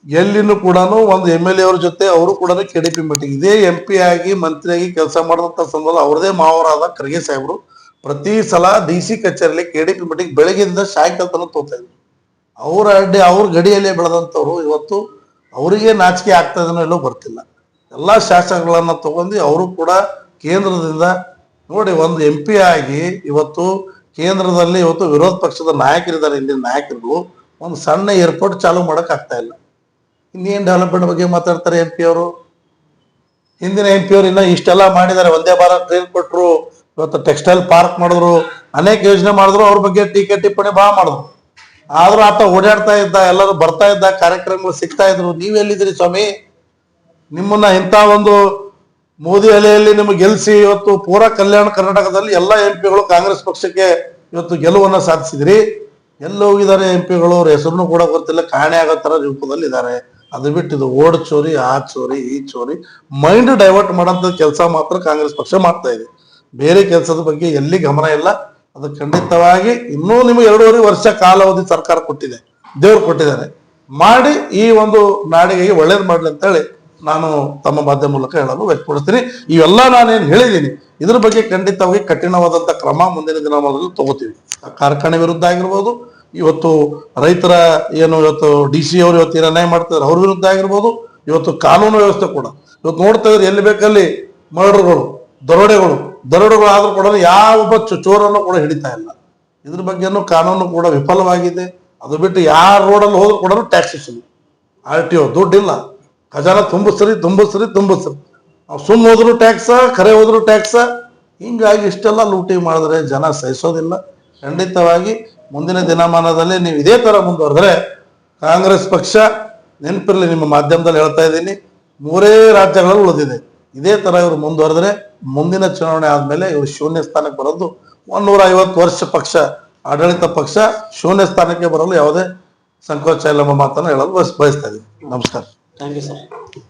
ಎಲ್ಲಿನೂ ಕೂಡ ಒಂದು ಎಂ ಎಲ್ ಎ ಅವ್ರ ಜೊತೆ ಅವರು ಕೂಡ ಕೆ ಡಿ ಪಿ ಮೀಟಿಂಗ್ ಇದೇ ಎಂ ಪಿ ಆಗಿ, ಮಂತ್ರಿಯಾಗಿ ಕೆಲಸ ಮಾಡಿದಂಥ ಸಂದರ್ಭ ಅವ್ರದೇ ಮಾವರಾದ ಖರ್ಗೆ ಸಾಹೇಬರು ಪ್ರತಿ ಸಲ ಡಿ ಸಿ ಕಚೇರಿಯಲ್ಲಿ ಕೆ ಡಿ ಪಿ ಮೀಟಿಂಗ್ ಬೆಳಗ್ಗೆಯಿಂದ ಸಾಯಂಕಾಲ ತನಕ ತೋತಾ ಇದ್ರು. ಅವ್ರ ಅಡ್ಡಿ, ಅವ್ರ ಗಡಿಯಲ್ಲೇ ಬೆಳೆದಂಥವ್ರು ಇವತ್ತು ಅವರಿಗೆ ನಾಚಿಕೆ ಆಗ್ತಾ ಇದನ್ನೋ ಎಲ್ಲೋ ಬರ್ತಿಲ್ಲ. ಎಲ್ಲ ಶಾಸಕಗಳನ್ನು ತಗೊಂಡು ಅವರು ಕೂಡ ಕೇಂದ್ರದಿಂದ ನೋಡಿ ಒಂದು ಎಂ ಪಿ ಆಗಿ ಇವತ್ತು ಕೇಂದ್ರದಲ್ಲಿ ಇವತ್ತು ವಿರೋಧ ಪಕ್ಷದ ನಾಯಕರಿದ್ದಾರೆ ಇಂದಿನ ನಾಯಕರುಗಳು. ಒಂದು ಸಣ್ಣ ಏರ್ಪೋರ್ಟ್ ಚಾಲೂ ಮಾಡಕ್ ಆಗ್ತಾ ಇಲ್ಲ. ಇನ್ನೇನ್ ಡೆವಲಪ್ಮೆಂಟ್ ಬಗ್ಗೆ ಮಾತಾಡ್ತಾರೆ ಎಂ ಪಿ ಅವರು? ಹಿಂದಿನ ಎಂ ಪಿ ಅವರು ಇನ್ನ ಇಷ್ಟೆಲ್ಲ ಮಾಡಿದ್ದಾರೆ. ಒಂದೇ ಭಾರತ್ ಟ್ರೈನ್ ಕೊಟ್ಟರು ಇವತ್ತು ಟೆಕ್ಸ್ಟೈಲ್ ಪಾರ್ಕ್ ಮಾಡಿದ್ರು, ಅನೇಕ ಯೋಜನೆ ಮಾಡಿದ್ರು, ಅವ್ರ ಬಗ್ಗೆ ಟೀಕೆ, ಟಿಪ್ಪಣಿ ಭಾಳ ಮಾಡಿದ್ರು. ಆದ್ರೂ ಆತ ಓಡಾಡ್ತಾ ಇದ್ದ, ಎಲ್ಲರೂ ಬರ್ತಾ ಇದ್ದ, ಕಾರ್ಯಕ್ರಮಗಳು ಸಿಗ್ತಾ ಇದ್ರು. ನೀವ್ ಎಲ್ಲಿದ್ರಿ ಸ್ವಾಮಿ? ನಿಮ್ಮನ್ನ ಇಂಥ ಒಂದು ಮೋದಿ ಅಲೆಯಲ್ಲಿ ನಿಮ್ಗೆ ಗೆಲ್ಸಿ ಇವತ್ತು ಪೂರಾ ಕಲ್ಯಾಣ ಕರ್ನಾಟಕದಲ್ಲಿ ಎಲ್ಲ ಎಂ ಪಿಗಳು ಕಾಂಗ್ರೆಸ್ ಪಕ್ಷಕ್ಕೆ ಇವತ್ತು ಗೆಲುವನ್ನ ಸಾಧಿಸಿದ್ರಿ. ಎಲ್ಲಿ ಹೋಗಿದ್ದಾರೆ ಎಂ ಪಿಗಳು, ಅವ್ರ ಹೆಸರನ್ನು ಕೂಡ ಗೊತ್ತಿಲ್ಲ. ಕಾಣೆ ಆಗೋ ತರ ರೂಪದಲ್ಲಿ ಇದ್ದಾರೆ. ಅದು ಬಿಟ್ಟು ಇದು ಓಡ್ ಚೋರಿ, ಆ ಚೋರಿ, ಈ ಚೋರಿ, ಮೈಂಡ್ ಡೈವರ್ಟ್ ಮಾಡೋಂಥ ಕೆಲಸ ಮಾತ್ರ ಕಾಂಗ್ರೆಸ್ ಪಕ್ಷ ಮಾಡ್ತಾ ಇದೆ. ಬೇರೆ ಕೆಲಸದ ಬಗ್ಗೆ ಎಲ್ಲಿ ಗಮನ ಇಲ್ಲ. ಅದು ಖಂಡಿತವಾಗಿ ಇನ್ನೂ ನಿಮಗೆ ಎರಡೂವರೆ ವರ್ಷ ಕಾಲಾವಧಿ ಸರ್ಕಾರ ಕೊಟ್ಟಿದೆ. ದೇವರು ಕೊಟ್ಟಿದ್ದಾರೆ. ಮಾಡಿ ಈ ಒಂದು ನಾಡಿಗೆ ಒಳ್ಳೇದು ಮಾಡಲಿ ಅಂತೇಳಿ ನಾನು ತಮ್ಮ ಮಾಧ್ಯಮ ಮೂಲಕ ಹೇಳಲು ವ್ಯಕ್ತಪಡಿಸ್ತೀನಿ. ಇವೆಲ್ಲ ನಾನೇನು ಹೇಳಿದ್ದೀನಿ ಇದ್ರ ಬಗ್ಗೆ ಖಂಡಿತವಾಗಿ ಕಠಿಣವಾದಂತ ಕ್ರಮ ಮುಂದಿನ ದಿನಮಾನದಲ್ಲಿ ತಗೋತೀವಿ. ಕಾರ್ಖಾನೆ ವಿರುದ್ಧ ಆಗಿರ್ಬೋದು, ಇವತ್ತು ರೈತರ ಏನು ಇವತ್ತು ಡಿ ಸಿ ಅವರು ಇವತ್ತು ಏನು ಅನ್ಯಾಯ ಮಾಡ್ತಿದ್ದಾರೆ ಅವ್ರ ವಿರುದ್ಧ ಆಗಿರ್ಬೋದು, ಇವತ್ತು ಕಾನೂನು ವ್ಯವಸ್ಥೆ ಕೂಡ. ಇವತ್ತು ನೋಡ್ತಾ ಇದ್ರೆ ಎಲ್ಲಿ ಬೇಕಲ್ಲಿ ಮರ್ಡರ್ಗಳು, ದರೋಡೆಗಳು ದರೋಡೆಗಳು ಆದ್ರೂ ಕೂಡ ಯಾವ ಒಬ್ಬ ಚೋರನ್ನು ಕೂಡ ಹಿಡಿತಾ ಇಲ್ಲ. ಇದ್ರ ಬಗ್ಗೆನೂ ಕಾನೂನು ಕೂಡ ವಿಫಲವಾಗಿದೆ. ಅದು ಬಿಟ್ಟು ಯಾರ ರೋಡಲ್ಲಿ ಹೋದ್ರು ಕೂಡ ಟ್ಯಾಕ್ಸೇಷನ್ ಆರ್ ಟಿ ಒ ದುಡ್ಡಿಲ್ಲ. ಖಜಾನ ತುಂಬಿಸ್ರಿ ತುಂಬಿಸ್ರಿ ತುಂಬಿಸ್ರಿ. ನಾವು ಸುಮ್ಮನೆ ಹೋದ್ರು ಟ್ಯಾಕ್ಸ ಕರೆ ಹೋದ್ರು ಟ್ಯಾಕ್ಸ ಹಿಂಗಾಗಿ ಇಷ್ಟೆಲ್ಲ ಲೂಟಿ ಮಾಡಿದ್ರೆ ಜನ ಸಹಿಸೋದಿಲ್ಲ. ಖಂಡಿತವಾಗಿ ಮುಂದಿನ ದಿನಮಾನದಲ್ಲಿ ನೀವು ಇದೇ ತರ ಮುಂದುವರೆದ್ರೆ ಕಾಂಗ್ರೆಸ್ ಪಕ್ಷ ನೆನಪಿರಲಿ, ನಿಮ್ಮ ಮಾಧ್ಯಮದಲ್ಲಿ ಹೇಳ್ತಾ ಇದ್ದೀನಿ. ಮೂರೇ ರಾಜ್ಯಗಳಲ್ಲಿ ಉಳಿದಿದೆ. ಇದೇ ತರ ಇವರು ಮುಂದುವರೆದ್ರೆ ಮುಂದಿನ ಚುನಾವಣೆ ಆದ್ಮೇಲೆ ಇವರು ಶೂನ್ಯ ಸ್ಥಾನಕ್ಕೆ ಬರೋದು ಒಂದೂರ ಐವತ್ತು ವರ್ಷ ಪಕ್ಷ, ಆಡಳಿತ ಪಕ್ಷ ಶೂನ್ಯ ಸ್ಥಾನಕ್ಕೆ ಬರಲು ಯಾವುದೇ ಸಂಕೋಚ ಇಲ್ಲ ಎಂಬ ಮಾತನ್ನು ಹೇಳಲು ಬಯಸ್, ಬಯಸ್ತಾ ಇದ್ದೀನಿ. ನಮಸ್ಕಾರ. Thank you sir